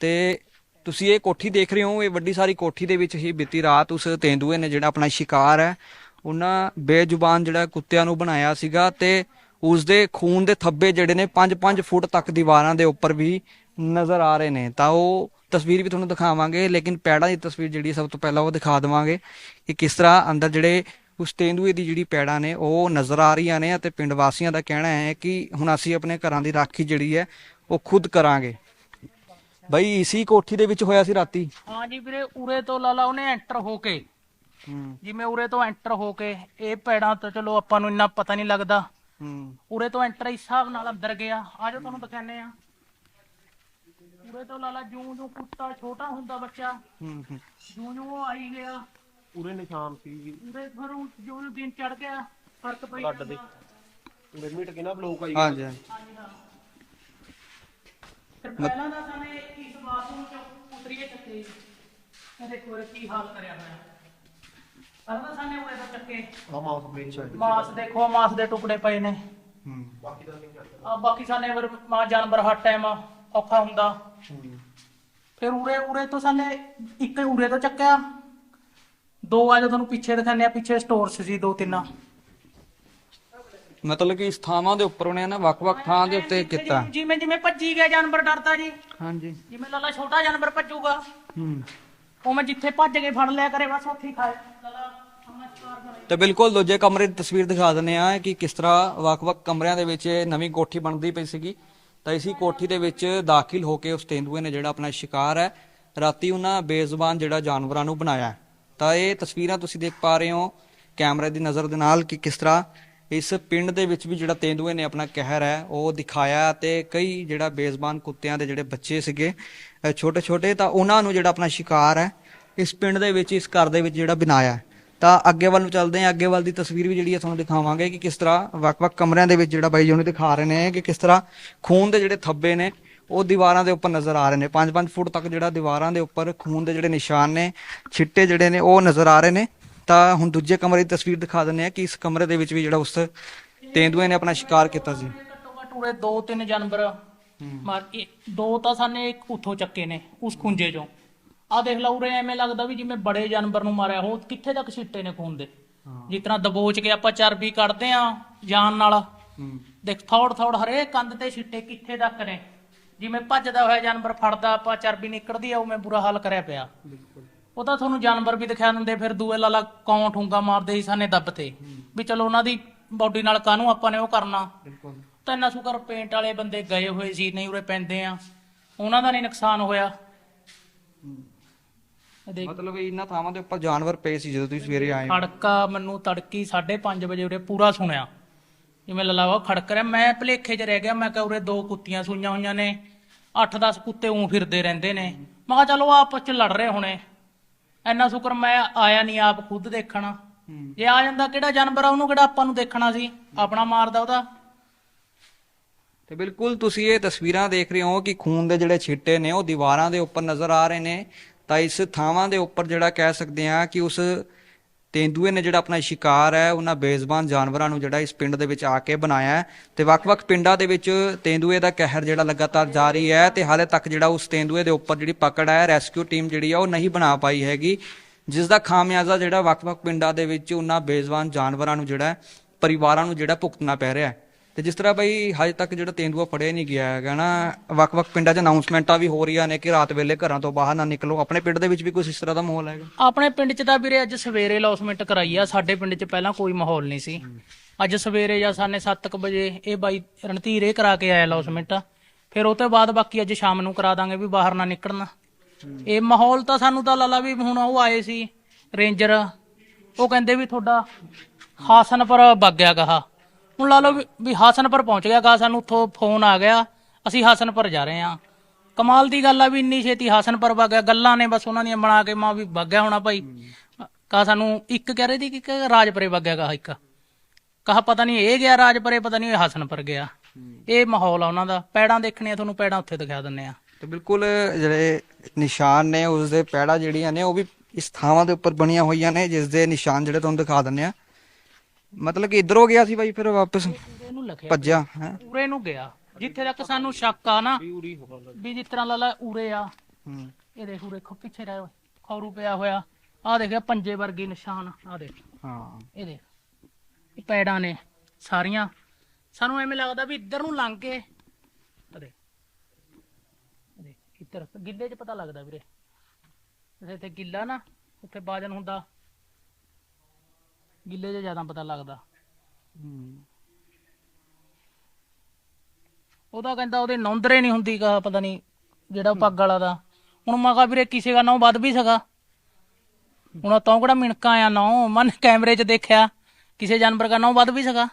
ਤੇ ਤੁਸੀਂ ਇਹ ਕੋਠੀ ਦੇਖ ਰਹੇ ਹੋ, ਇਹ ਵੱਡੀ ਸਾਰੀ ਕੋਠੀ ਦੇ ਵਿੱਚ ਹੀ ਬੀਤੀ ਰਾਤ ਉਸ ਤੇਂਦੂਏ ਨੇ ਜਿਹੜਾ ਆਪਣਾ ਸ਼ਿਕਾਰ ਹੈ, ਉਹਨਾਂ ਬੇਜ਼ੁਬਾਨ ਜਿਹੜਾ ਕੁੱਤਿਆਂ ਨੂੰ ਬਣਾਇਆ ਸੀਗਾ ਤੇ ਉਸ ਦੇ ਖੂਨ ਦੇ ਥੱਬੇ ਜਿਹੜੇ ਨੇ 5-5 ਫੁੱਟ ਤੱਕ ਦੀਵਾਰਾਂ ਦੇ ਉੱਪਰ ਵੀ ਨਜ਼ਰ ਆ ਰਹੇ ਨੇ। ਤਾਂ ਉਹ ਤਸਵੀਰ ਵੀ ਤੁਹਾਨੂੰ ਦਿਖਾਵਾਂਗੇ, ਲੇਕਿਨ ਪੈੜਾਂ ਦੀ ਤਸਵੀਰ ਜਿਹੜੀ ਸਭ ਤੋਂ ਪਹਿਲਾਂ ਉਹ ਦਿਖਾ ਦੇਵਾਂਗੇ ਕਿ ਕਿਸ ਤਰ੍ਹਾਂ ਅੰਦਰ ਜਿਹੜੇ ਉਸ ਤੇਂਦੂਏ ਦੀ ਜਿਹੜੀ ਪੈੜਾਂ ਨੇ, ਉਹ ਨਜ਼ਰ ਆ ਰਹੀਆਂ ਨੇ ਅਤੇ ਪਿੰਡ ਵਾਸੀਆਂ ਦਾ ਕਹਿਣਾ ਹੈ ਕਿ ਹੁਣ ਅਸੀਂ ਆਪਣੇ ਘਰਾਂ ਦੀ ਰਾਖੀ ਜਿਹੜੀ ਹੈ, ਉਹ ਖੁਦ ਕਰਾਂਗੇ। ਬਈ ਇਸੀ ਕੋਠੀ ਦੇ ਵਿੱਚ ਹੋਇਆ ਸੀ ਰਾਤੀ? ਹਾਂ ਜੀ ਵੀਰੇ ਉਰੇ ਤੋਂ ਲਾਲਾ ਉਹਨੇ ਐਂਟਰ ਹੋ ਕੇ। ਹੂੰ। ਜਿਵੇਂ ਉਰੇ ਤੋਂ ਐਂਟਰ ਹੋ ਕੇ ਇਹ ਪੈੜਾਂ ਤਾਂ ਚਲੋ ਆਪਾਂ ਨੂੰ ਇੰਨਾ ਪਤਾ ਨਹੀਂ ਲੱਗਦਾ। ਹੂੰ। ਉਰੇ ਤੋਂ ਐਂਟਰ ਇਸ ਹਿਸਾਬ ਨਾਲ ਅੰਦਰ ਗਿਆ। ਆਜੋ ਤੁਹਾਨੂੰ ਦਿਖਾਣੇ ਆ ਉਰੇ ਤੋਂ ਲਾਲਾ ਜੂੰ ਜੂੰ ਕੁੱਤਾ ਛੋਟਾ ਹੁੰਦਾ ਬੱਚਾ। ਹੂੰ ਹੂੰ। ਜੂੰ ਜੂੰ ਉਹ ਆਈ ਗਿਆ। ਪੂਰੇ ਨਿਸ਼ਾਨ ਸੀ ਉਰੇ ਫਿਰ ਉਹ ਜਿਉਂ ਜਿਉਂ ਦਿਨ ਚੜ ਗਿਆ। ਫ਼ਰਕ ਪਈ ਲੱਡ ਦੇ। ਪੂਰੇ ਮਿੰਟ ਕੇ ਨਾ ਬਲੋਕ ਆਈ। ਹਾਂਜੀ ਹਾਂਜੀ। ਫਿਰ ਪਹਿਲਾਂ ਦਾ ਸਾਨੇ ਇਸ ਬਾਥਰੂਮ ਚ ਉਤਰੀਏ ਚੱਕੇ। ਇਹ ਦੇਖੋ ਉਰੇ ਕੀ ਹਾਲ ਕਰਿਆ ਹੋਇਆ? ਪਹਿਲਾਂ ਤਾਂ ਸਾਨੇ ਉਰੇ ਤੋਂ ਚੱਕੇ। ਆ ਮਾਊਸ ਬ੍ਰੇਚ ਮਾਸ ਦੇਖੋ ਮਾਸ ਦੇ ਟੁਕੜੇ ਪਏ ਨੇ। ਹੂੰ। ਆ ਬਾਕੀ ਸਾਨੇ ਮਾਂ ਜਾਨਵਰ ਹਰ ਟਾਈਮ ਔਖਾ ਹੁੰਦਾ। ਫਿਰ ਉਰੇ ਉਰੇ ਤੋਂ ਸਾਨੇ ਇੱਕ ਉਰੇ ਤੋਂ ਚੱਕਿਆ। ਦੋ ਆ ਜੋ ਤੁਹਾਨੂੰ ਪਿੱਛੇ ਦਿਖਾਣੇ ਆ ਪਿੱਛੇ ਸਟੋਰਸ ਸੀ ਦੋ ਤਿੰਨ। ਮਤਲਬ ਕਿ ਇਸ ਥਾਵਾਂ ਦੇ ਉੱਪਰ ਉਹਨੇ ਨਾ ਵੱਖ-ਵੱਖ ਥਾਂ ਦੇ ਉੱਤੇ ਕੀਤਾ। ਜਿਵੇਂ ਜਿਵੇਂ ਭੱਜੀ ਗਿਆ ਜਾਨਵਰ ਡਰਦਾ ਜੀ। ਹਾਂਜੀ। ਜਿਵੇਂ ਲਾਲਾ ਛੋਟਾ ਜਾਨਵਰ ਭੱਜੂਗਾ। ਹੂੰ। ਉਹ ਮੈਂ ਜਿੱਥੇ ਭੱਜ ਕੇ ਫੜ ਲਿਆ ਕਰੇ ਬਸ ਉੱਥੇ ਹੀ ਖਾਏ। ਤੇ ਬਿਲਕੁਲ ਦੂਜੇ ਕਮਰੇ ਦੀ ਤਸਵੀਰ ਦਿਖਾ ਦਿੰਦੇ ਆ ਕਿ ਕਿਸ ਤਰ੍ਹਾਂ ਵੱਖ-ਵੱਖ ਕਮਰਿਆਂ ਦੇ ਵਿੱਚ ਨਵੀਂ ਕੋਠੀ ਬਣਦੀ ਪਈ ਸੀਗੀ। ਤਾਂ ਇਸੀ ਕੋਠੀ ਦੇ ਵਿੱਚ ਦਾਖਲ ਹੋ ਕੇ ਉਸ ਤੇਂਦੂਏ ਨੇ ਜਿਹੜਾ ਆਪਣਾ ਸ਼ਿਕਾਰ ਹੈ ਰਾਤੀ ਉਹਨਾਂ ਬੇਜ਼ੁਬਾਨ ਜਿਹੜਾ ਜਾਨਵਰਾਂ ਨੂੰ ਬਣਾਇਆ। ਤਾਂ ਇਹ ਤਸਵੀਰਾਂ ਤੁਸੀਂ ਦੇਖ ਪਾ ਰਹੇ ਹੋ ਕੈਮਰੇ ਦੀ ਨਜ਼ਰ ਦੇ ਨਾਲ ਕਿ ਕਿਸ ਤਰ੍ਹਾਂ ਇਸ ਪਿੰਡ ਦੇ ਵਿੱਚ ਵੀ ਜਿਹੜਾ ਤੇਂਦੂਏ ਨੇ ਆਪਣਾ ਕਹਿਰ ਹੈ, ਉਹ ਦਿਖਾਇਆ ਤੇ ਕਈ ਜਿਹੜਾ ਬੇਜ਼ਬਾਨ ਕੁੱਤਿਆਂ ਦੇ ਜਿਹੜੇ ਬੱਚੇ ਸੀਗੇ ਛੋਟੇ ਛੋਟੇ ਤਾਂ ਉਹਨਾਂ ਨੂੰ ਜਿਹੜਾ ਆਪਣਾ ਸ਼ਿਕਾਰ ਹੈ, ਇਸ ਪਿੰਡ ਦੇ ਵਿੱਚ, ਇਸ ਘਰ ਦੇ ਵਿੱਚ ਜਿਹੜਾ ਬਣਾਇਆ ਤਾਂ ਅੱਗੇ ਵੱਲ ਨੂੰ ਚੱਲਦੇ ਹਾਂ, ਅੱਗੇ ਵੱਲ ਦੀ ਤਸਵੀਰ ਵੀ ਜਿਹੜੀ ਹੈ ਤੁਹਾਨੂੰ ਦਿਖਾਵਾਂਗੇ ਕਿ ਕਿਸ ਤਰ੍ਹਾਂ ਵੱਖ-ਵੱਖ ਕਮਰਿਆਂ ਦੇ ਵਿੱਚ ਜਿਹੜਾ ਬਾਈ ਜੀ ਉਹਨੂੰ ਦਿਖਾ ਰਹੇ ਨੇ ਕਿ ਕਿਸ ਤਰ੍ਹਾਂ ਖੂਨ ਦੇ ਜਿਹੜੇ ਥੱਬੇ ਨੇ, ਉਹ ਦੀਵਾਰਾਂ ਦੇ ਉੱਪਰ ਨਜ਼ਰ ਆ ਰਹੇ ਨੇ। 5-5 ਫੁੱਟ ਤੱਕ ਜਿਹੜਾ ਦੀਵਾਰਾਂ ਦੇ ਉੱਪਰ ਖੂਨ ਦੇ ਜਿਹੜੇ ਨਿਸ਼ਾਨ ਨੇ, ਛਿੱਟੇ ਜਿਹੜੇ ਨੇ, ਉਹ ਨਜ਼ਰ ਆ ਰਹੇ ਨੇ। ਤਾਂ ਹੁਣ ਦੂਜੇ ਕਮਰੇ ਦੀ ਤਸਵੀਰ ਦਿਖਾ ਦਿੰਦੇ ਆ ਕਿ ਇਸ ਕਮਰੇ ਦੇ ਵਿੱਚ ਵੀ ਜਿਹੜਾ ਉਸ ਤੇਂਦੂਏ ਨੇ ਆਪਣਾ ਸ਼ਿਕਾਰ ਕੀਤਾ ਸੀ। ਉਰੇ ਦੋ ਤਿੰਨ ਜਾਨਵਰ ਮਾਰ ਕੇ ਦੋ ਤਾਂ ਸਾਨੇ ਇੱਕ ਉੱਥੋਂ ਚੱਕੇ ਨੇ ਉਸ ਖੁੰਝੇ ਚੋਂ। ਆ ਦੇਖ ਲਾ ਉਰੇ ਐਵੇਂ ਲੱਗਦਾ ਵੀ ਜਿਵੇਂ ਬੜੇ ਜਾਨਵਰ ਨੂੰ ਮਾਰਿਆ ਹੋ ਕਿੱਥੇ ਤੱਕ ਛਿੱਟੇ ਨੇ ਖੂਨ ਦੇ? ਜਿਸ ਤਰ੍ਹਾਂ ਦਬੋਚ ਕੇ ਆਪਾਂ ਚਰਬੀ ਕੱਢਦੇ ਆ ਜਾਨ ਨਾਲ। ਦੇਖ ਥੋੜ ਥੋੜ ਹਰੇਕ ਕੰਧ ਤੇ ਛਿੱਟੇ ਕਿੱਥੇ ਤੱਕ ਨੇ? ਜਿਵੇਂ ਭੱਜਦਾ ਹੋਇਆ ਜਾਨਵਰ ਫੜਦਾ ਆਪਾਂ ਚਰਬੀ ਨਿਕਲਦੀ ਆ ਉਵੇਂ ਬੁਰਾ ਹਾਲ ਕਰਿਆ ਪਿਆ। ਉਹ ਤਾਂ ਤੁਹਾਨੂੰ ਜਾਨਵਰ ਵੀ ਦਿਖਾ ਦਿੰਦੇ ਫਿਰ ਦੂਏ ਲਾਲਾ ਕੌਂ ਠੂੰਗਾ ਮਾਰਦੇ ਸੀ ਸਾਨੇ ਦੱਬ ਤੇ। ਵੀ ਚਲੋ ਉਹਨਾਂ ਦੀ ਬਾਡੀ ਨਾਲ ਕਾਹਨੂੰ ਆਪਾਂ ਨੇ ਉਹ ਕਰਨਾ। ਤਾਂ ਇੰਨਾ ਸ਼ੁਕਰ ਪੇਂਟ ਵਾਲੇ ਬੰਦੇ ਗਏ ਹੋਏ ਸੀ ਨਹੀਂ ਉਰੇ ਪੈਂਦੇ ਆ। ਉਹਨਾਂ ਦਾ ਨਹੀਂ ਨੁਕਸਾਨ ਹੋਇਆ। ਇਹ ਦੇਖ। ਮਤਲਬ ਇਹਨਾਂ ਥਾਵਾਂ ਦੇ ਉੱਪਰ ਜਾਨਵਰ ਪਏ ਸੀ ਜਦੋਂ ਤੁਸੀਂ ਸਵੇਰੇ ਆਏ। ਖੜਕਾ ਮੈਨੂੰ ਤੜਕੀ 5:30 ਵਜੇ ਉਰੇ ਪੂਰਾ ਸੁਣਿਆ। ਜਿਵੇਂ ਲਲਾਵਾ ਖੜਕ ਰਿਹਾ ਮੈਂ ਭਲੇਖੇ 'ਚ ਰਹਿ ਗਿਆ ਮੈਂ ਕਿਹਾ ਉਰੇ ਦੋ ਕੁੱਤੀਆਂ ਸੂਈਆਂ ਹੋਈਆਂ ਨੇ। 8-10 ਕੁੱਤੇ ਉਂ ਫਿਰਦੇ ਰਹਿੰਦੇ ਨੇ। ਮੈਂ ਕਿਹਾ ਚਲੋ ਆਪਸ 'ਚ ਲੜ ਰਹੇ ਹੋਣੇ। ਐਨਾ ਸ਼ੁਕਰ ਮੈਂ ਆਇਆ ਨਹੀਂ ਆਪ ਖੁਦ ਦੇਖਣ। ਜੇ ਆ ਜਾਂਦਾ ਕਿਹੜਾ ਜਾਨਵਰ ਆ ਉਹਨੂੰ ਕਿਹੜਾ ਆਪਾਂ ਨੂੰ ਦੇਖਣਾ ਸੀ? ਆਪਣਾ ਮਾਰਦਾ ਉਹਦਾ। ਤੇ ਬਿਲਕੁਲ ਤੁਸੀਂ ਇਹ ਤਸਵੀਰਾਂ ਦੇਖ ਰਹੇ ਹੋ ਕਿ ਖੂਨ ਦੇ ਜਿਹੜੇ ਛਿੱਟੇ ਨੇ ਉਹ ਦੀਵਾਰਾਂ ਦੇ ਉੱਪਰ ਨਜ਼ਰ ਆ ਰਹੇ ਨੇ। ਤਾਂ ਇਸ ਥਾਵਾਂ ਦੇ ਉੱਪਰ ਜਿਹੜਾ ਕਹਿ ਸਕਦੇ ਆ ਕਿ ਉਸ ਤੇਂਦੂਏ ਨੇ ਜਿਹੜਾ ਆਪਣਾ ਸ਼ਿਕਾਰ ਹੈ, ਉਹਨਾਂ ਬੇਜ਼ਬਾਨ ਜਾਨਵਰਾਂ ਨੂੰ ਜਿਹੜਾ ਇਸ ਪਿੰਡ ਦੇ ਵਿੱਚ ਆ ਕੇ ਬਣਾਇਆ ਹੈ ਤੇ ਵੱਖ-ਵੱਖ ਪਿੰਡਾਂ ਦੇ ਵਿੱਚ ਤੇਂਦੂਏ ਦਾ ਕਹਿਰ ਜਿਹੜਾ ਲਗਾਤਾਰ ਜਾਰੀ ਹੈ ਤੇ ਹਾਲੇ ਤੱਕ ਜਿਹੜਾ ਉਸ ਤੇਂਦੂਏ ਦੇ ਉੱਪਰ ਜਿਹੜੀ ਪਕੜ ਹੈ, ਰੈਸਕਿਊ ਟੀਮ ਜਿਹੜੀ ਆ ਉਹ ਨਹੀਂ ਬਣਾ ਪਾਈ ਹੈਗੀ, ਜਿਸ ਦਾ ਖਾਮਿਆਜ਼ਾ ਜਿਹੜਾ ਵੱਖ-ਵੱਖ ਪਿੰਡਾਂ ਦੇ ਵਿੱਚ ਉਹਨਾਂ ਬੇਜ਼ਬਾਨ ਜਾਨਵਰਾਂ ਨੂੰ ਜਿਹੜਾ, ਪਰਿਵਾਰਾਂ ਨੂੰ ਜਿਹੜਾ ਭੁਗਤਣਾ ਪੈ ਰਿਹਾ ਹੈ। ਤੇ ਜਿਸ ਤਰ੍ਹਾਂ ਬਈ ਹਜੇ ਤੱਕ ਜਿਹੜਾ ਤੇਂਦੂਆ ਫੜਿਆ ਨਹੀਂ ਗਿਆ ਹੈਗਾ ਨਾ, ਵੱਖ-ਵੱਖ ਪਿੰਡਾਂ 'ਚ ਅਨਾਉਂਸਮੈਂਟਾਂ ਵੀ ਹੋ ਰਹੀਆਂ ਨੇ ਕਿ ਰਾਤ ਵੇਲੇ ਘਰਾਂ ਤੋਂ ਬਾਹਰ ਨਾ ਨਿਕਲੋ। ਆਪਣੇ ਪਿੰਡ ਦੇ ਵਿੱਚ ਵੀ ਕੁਝ ਇਸ ਤਰ੍ਹਾਂ ਦਾ ਮਾਹੌਲ ਹੈਗਾ? ਆਪਣੇ ਪਿੰਡ 'ਚ ਤਾਂ ਵੀਰੇ ਅੱਜ ਸਵੇਰੇ ਲੌਸਮੈਂਟ ਕਰਾਈ ਆ। ਸਾਡੇ ਪਿੰਡ 'ਚ ਪਹਿਲਾਂ ਕੋਈ ਮਾਹੌਲ ਨਹੀਂ ਸੀ। ਅੱਜ ਸਵੇਰੇ ਜਾਂ ਸਾਨੇ 7:00 ਵਜੇ ਇਹ ਬਾਈ ਰਣਧੀਰੇ ਕਰਾ ਕੇ ਆਇਆ ਲੌਸਮੈਂਟ ਫਿਰ ਉਹ ਤੋਂ ਬਾਅਦ ਬਾਕੀ ਅੱਜ ਸ਼ਾਮ ਨੂੰ ਕਰਾ ਦਾਂਗੇ ਵੀ ਬਾਹਰ ਨਾ ਨਿਕਲਣਾ। ਇਹ ਮਾਹੌਲ ਤਾਂ ਸਾਨੂੰ ਤਾਂ ਲਾਲਾ ਵੀ ਹੁਣ ਉਹ ਆਏ ਸੀ, ਰੇਂਜਰ। ਉਹ ਕਹਿੰਦੇ ਵੀ ਤੁਹਾਡਾ ਹਾਸਨਪੁਰ ਵਗ ਗਿਆ ਕਹਾ ਹੁਣ ਲਾ ਲਓ ਵੀ- ਵੀ ਹਾਸਨਪੁਰ ਪਹੁੰਚ ਗਿਆ ਗਾ, ਸਾਨੂੰ ਉੱਥੋਂ ਫੋਨ ਆ ਗਿਆ। ਅਸੀਂ ਹਾਸਨਪੁਰ ਜਾ ਰਹੇ ਹਾਂ। ਕਮਾਲ ਦੀ ਗੱਲ ਆ ਵੀ ਇੰਨੀ ਛੇਤੀ ਹਾਸਨਪੁਰ ਵਗ ਗਿਆ। ਗੱਲਾਂ ਨੇ ਬਸ ਉਹਨਾਂ ਦੀਆਂ ਬਣਾ ਕੇ ਮਾਂ ਵੀ ਵਗ ਗਿਆ ਹੋਣਾ ਭਾਈ। ਕਾ ਸਾਨੂੰ ਇੱਕ ਕਹਿ ਰਹੀ ਸੀ ਕਿ ਰਾਜਪੁਰੇ ਵਗ ਗਿਆ ਗਾ ਇੱਕ। ਕਹਾ ਪਤਾ ਨਹੀਂ ਇਹ ਗਿਆ ਰਾਜਪੁਰੇ, ਪਤਾ ਨਹੀਂ ਇਹ ਹਾਸਨਪੁਰ ਗਿਆ। ਇਹ ਮਾਹੌਲ ਆ ਉਹਨਾਂ ਦਾ। ਪੈੜਾਂ ਦੇਖਣੀਆਂ, ਤੁਹਾਨੂੰ ਪੈੜਾਂ ਉੱਥੇ ਦਿਖਾ ਦਿੰਨੇ ਆ ਤੇ ਬਿਲਕੁਲ ਜਿਹੜੇ ਨਿਸ਼ਾਨ ਨੇ ਉਸ ਦੇ ਪੈੜਾ ਜਿਹੜੀਆਂ ਨੇ, ਉਹ ਵੀ ਇਸ ਥਾਵਾਂ ਦੇ ਉੱਪਰ ਬਣੀਆਂ ਹੋਈਆਂ ਨੇ ਜਿਸ ਦੇ ਨਿਸ਼ਾਨ ਜਿਹੜੇ ਤੁਹਾਨੂੰ ਦਿਖਾ ਦਿੰਨੇ ਆ ਮਤਲਬ ਕਿ ਇੱਧਰੋਂ ਗਿਆ ਸੀ ਬਾਈ ਫਿਰ ਵਾਪਸ ਇਹਨੂੰ ਲਿਖਿਆ ਭੱਜਿਆ ਹੈ? ਉਰੇ ਨੂੰ ਗਿਆ। ਜਿੱਥੇ ਤੱਕ ਸਾਨੂੰ ਸ਼ੱਕ ਆ ਨਾ ਵੀ ਜਿਸ ਤਰ੍ਹਾਂ ਲਾਲਾ ਉਰੇ ਆ। ਇਹ ਦੇਖ ਉਰੇ ਖੋ ਪਿੱਛੇ ਰਹਿ ਖੌਰੂ ਪਿਆ ਹੋਇਆ। ਆਹ ਦੇਖ ਪੰਜੇ ਵਰਗੇ ਨਿਸ਼ਾਨ ਆਹ ਦੇਖ। ਹਾਂ। ਇਹ ਦੇਖ ਇਹ ਪੈੜਾਂ ਨੇ ਸਾਰੀਆਂ। ਸਾਨੂੰ ਐਵੇਂ ਲੱਗਦਾ ਵੀ ਇੱਧਰ ਨੂੰ ਲੰਘ ਕੇ ਆਹ ਦੇਖ। ਆਹ ਦੇਖ ਇੱਧਰ ਗਿੱਲੇ 'ਚ ਪਤਾ ਲੱਗਦਾ ਵੀਰੇ। ਜਿੱਥੇ ਇੱਥੇ ਗਿੱਲਾ ਨਾ ਉੱਥੇ ਬਾਜਨ ਹੁੰਦਾ। ਗਿੱਲੇ 'ਚ ਜ਼ਿਆਦਾ ਪਤਾ ਲੱਗਦਾ। ਉਹਦਾ ਕਹਿੰਦਾ ਉਹਦੇ ਨੌਂਦਰੇ ਨਹੀਂ ਹੁੰਦੀ ਕਾ ਪਤਾ ਨਹੀਂ ਜਿਹੜਾ ਪੱਗ ਵਾਲਾ ਦਾ। ਹੁਣ ਮੈਂ ਕਿਹਾ ਵੀਰੇ ਕਿਸੇ ਦਾ ਨਾਂ ਵੱਧ ਵੀ ਸਕਾ ਹੁਣ ਤਾਂ ਕਿਹੜਾ ਮਿਣਕਾ ਆ ਨਾਂ? ਮਨ ਕੈਮਰੇ 'ਚ ਦੇਖਿਆ ਕਿਸੇ ਜਾਨਵਰ ਦਾ ਨਾਂ ਵੱਧ ਵੀ ਸਕਾ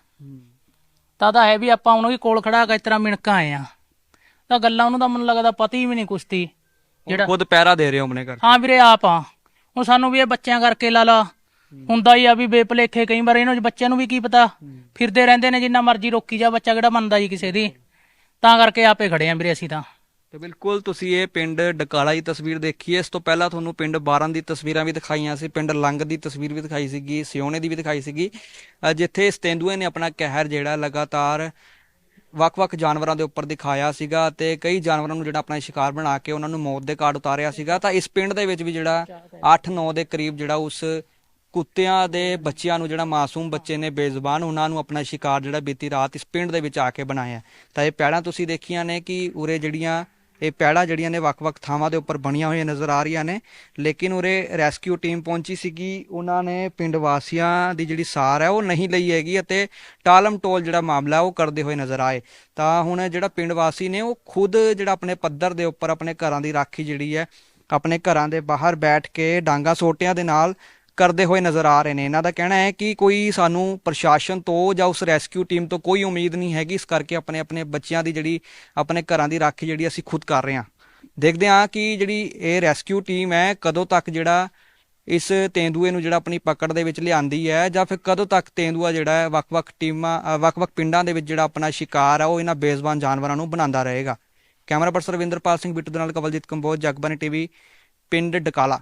ਤਾਂ ਤਾਂ ਹੈ ਵੀ ਆਪਾਂ ਉਹਨਾਂ ਦੇ ਕੋਲ ਖੜਾ ਕੇ ਇਸ ਤਰ੍ਹਾਂ ਮਿਣਕਾ ਆਏ ਆ। ਤਾਂ ਗੱਲਾਂ ਉਹਨੂੰ ਤਾਂ ਮੈਨੂੰ ਲੱਗਦਾ ਪਤਾ ਹੀ ਵੀ ਨਹੀਂ ਕੁਛ ਤੀ। ਜਿਹੜਾ ਖੁਦ ਪੈਰਾ ਦੇ ਰਹੇ ਹੋ ਆਪਣੇ ਘਰ। ਹਾਂ ਵੀਰੇ ਆਪ ਆ। ਹੁਣ ਸਾਨੂੰ ਵੀ ਇਹ ਬੱਚਿਆਂ ਕਰਕੇ ਲਾ ਲਾ। ਹੁੰਦਾ ਹੀ ਆ ਵੀ ਬੇਪਲੇਖੇ ਕਈ ਵਾਰ ਇਹਨਾਂ ਬੱਚਿਆਂ ਨੂੰ ਵੀ ਕੀ ਪਤਾ ਫਿਰਦੇ ਰਹਿੰਦੇ ਨੇ ਜਿੰਨਾ ਮਰਜ਼ੀ ਰੋਕੀ ਜਾ ਬੱਚਾ ਕਿਹੜਾ ਮੰਨਦਾ ਜੀ ਕਿਸੇ ਦੀ। ਤਾਂ ਕਰਕੇ ਆਪੇ ਖੜੇ ਆ ਵੀਰੇ ਅਸੀਂ ਤਾਂ। ਤੇ ਬਿਲਕੁਲ ਤੁਸੀਂ ਇਹ ਪਿੰਡ ਡਕਾਲਾ ਦੀ ਤਸਵੀਰ ਦੇਖੀ ਹੈ ਇਸ ਤੋਂ ਪਹਿਲਾਂ ਤੁਹਾਨੂੰ ਪਿੰਡ ਬਾਰਨ ਦੀ ਤਸਵੀਰਾਂ ਵੀ ਦਿਖਾਈਆਂ ਸੀ ਪਿੰਡ ਲੰਗ ਦੀ ਤਸਵੀਰ ਵੀ ਦਿਖਾਈ ਸੀਗੀ ਸਿਓਨੇ ਦੀ ਵੀ ਦਿਖਾਈ ਸੀਗੀ। ਅ, ਜਿੱਥੇ ਇਸ ਤੇਂਦੂਏ ਨੇ ਆਪਣਾ ਕਹਿਰ ਜਿਹੜਾ ਲਗਾਤਾਰ ਵੱਖ-ਵੱਖ ਜਾਨਵਰਾਂ ਦੇ ਉੱਪਰ ਦਿਖਾਇਆ ਸੀਗਾ ਤੇ ਕਈ ਜਾਨਵਰਾਂ ਨੂੰ ਜਿਹੜਾ ਆਪਣਾ ਸ਼ਿਕਾਰ ਬਣਾ ਕੇ ਉਹਨਾਂ ਨੂੰ ਮੌਤ ਦੇ ਘਾਟ ਉਤਾਰਿਆ ਸੀਗਾ ਤਾਂ ਇਸ ਪਿੰਡ ਦੇ ਵਿੱਚ ਵੀ ਜਿਹੜਾ 8-9 ਦੇ ਕਰੀਬ ਜਿਹੜਾ ਉਸ ਕੁੱਤਿਆਂ ਦੇ ਬੱਚਿਆਂ ਨੂੰ ਜਿਹੜਾ ਮਾਸੂਮ ਬੱਚੇ ਨੇ ਬੇਜ਼ੁਬਾਨ, ਉਹਨਾਂ ਨੂੰ ਆਪਣਾ ਸ਼ਿਕਾਰ ਜਿਹੜਾ ਬੀਤੀ ਰਾਤ ਇਸ ਪਿੰਡ ਦੇ ਵਿੱਚ ਆ ਕੇ ਬਣਾਇਆ ਤਾਂ ਇਹ ਪੈੜਾਂ ਤੁਸੀਂ ਦੇਖੀਆਂ ਨੇ ਕਿ ਉਰੇ ਜਿਹੜੀਆਂ, ਇਹ ਪੈੜਾਂ ਜਿਹੜੀਆਂ ਨੇ ਵੱਖ-ਵੱਖ ਥਾਵਾਂ ਦੇ ਉੱਪਰ ਬਣੀਆਂ ਹੋਈਆਂ ਨਜ਼ਰ ਆ ਰਹੀਆਂ ਨੇ। ਲੇਕਿਨ ਉਰੇ ਰੈਸਕਿਊ ਟੀਮ ਪਹੁੰਚੀ ਸੀਗੀ। ਉਹਨਾਂ ਨੇ ਪਿੰਡ ਵਾਸੀਆਂ ਦੀ ਜਿਹੜੀ ਸਾਰ ਹੈ, ਉਹ ਨਹੀਂ ਲਈ ਹੈਗੀ ਅਤੇ ਟਾਲਮ ਟੋਲ ਜਿਹੜਾ ਮਾਮਲਾ ਉਹ ਕਰਦੇ ਹੋਏ ਨਜ਼ਰ ਆਏ। ਤਾਂ ਹੁਣ ਜਿਹੜਾ ਪਿੰਡ ਵਾਸੀ ਨੇ, ਉਹ ਖੁਦ ਜਿਹੜਾ ਆਪਣੇ ਪੱਧਰ ਦੇ ਉੱਪਰ ਆਪਣੇ ਘਰਾਂ ਦੀ ਰਾਖੀ ਜਿਹੜੀ ਹੈ, ਆਪਣੇ ਘਰਾਂ ਦੇ ਬਾਹਰ ਬੈਠ ਕੇ ਡਾਂਗਾ ਸੋਟਿਆਂ ਦੇ ਨਾਲ ਕਰਦੇ ਹੋਏ ਨਜ਼ਰ ਆ ਰਹੇ ਨੇ। ਇਹਨਾਂ ਦਾ ਕਹਿਣਾ ਹੈ ਕਿ ਕੋਈ ਸਾਨੂੰ ਪ੍ਰਸ਼ਾਸਨ ਤੋਂ ਜਾਂ ਉਸ ਰੈਸਕਿਊ ਟੀਮ ਤੋਂ ਕੋਈ ਉਮੀਦ ਨਹੀਂ ਹੈਗੀ। ਇਸ ਕਰਕੇ ਆਪਣੇ ਆਪਣੇ ਬੱਚਿਆਂ ਦੀ ਜਿਹੜੀ ਆਪਣੇ ਘਰਾਂ ਦੀ ਰਾਖੀ ਜਿਹੜੀ ਅਸੀਂ ਖੁਦ ਕਰ ਰਹੇ ਹਾਂ। ਦੇਖਦੇ ਹਾਂ ਕਿ ਜਿਹੜੀ ਇਹ ਰੈਸਕਿਊ ਟੀਮ ਹੈ, ਕਦੋਂ ਤੱਕ ਜਿਹੜਾ ਇਸ ਤੇਂਦੂਏ ਨੂੰ ਜਿਹੜਾ ਆਪਣੀ ਪਕੜ ਦੇ ਵਿੱਚ ਲਿਆਂਦੀ ਹੈ ਜਾਂ ਫਿਰ ਕਦੋਂ ਤੱਕ ਤੇਂਦੂਆ ਜਿਹੜਾ ਹੈ ਵੱਖ-ਵੱਖ ਟੀਮਾਂ ਵੱਖ-ਵੱਖ ਪਿੰਡਾਂ ਦੇ ਵਿੱਚ ਜਿਹੜਾ ਆਪਣਾ ਸ਼ਿਕਾਰ ਹੈ ਉਹ ਇਹਨਾਂ ਬੇਜ਼ਬਾਨ ਜਾਨਵਰਾਂ ਨੂੰ ਬਣਾਉਂਦਾ ਰਹੇਗਾ। ਕੈਮਰਾ ਪਰਸਨ ਰਵਿੰਦਰਪਾਲ ਸਿੰਘ ਬਿੱਟੂ ਦੇ ਨਾਲ ਕਵਲਜੀਤ ਕੰਬੋਜ ਜਗਬਾਨੀ ਟੀਵੀ, ਪਿੰਡ ਡਕਾਲਾ।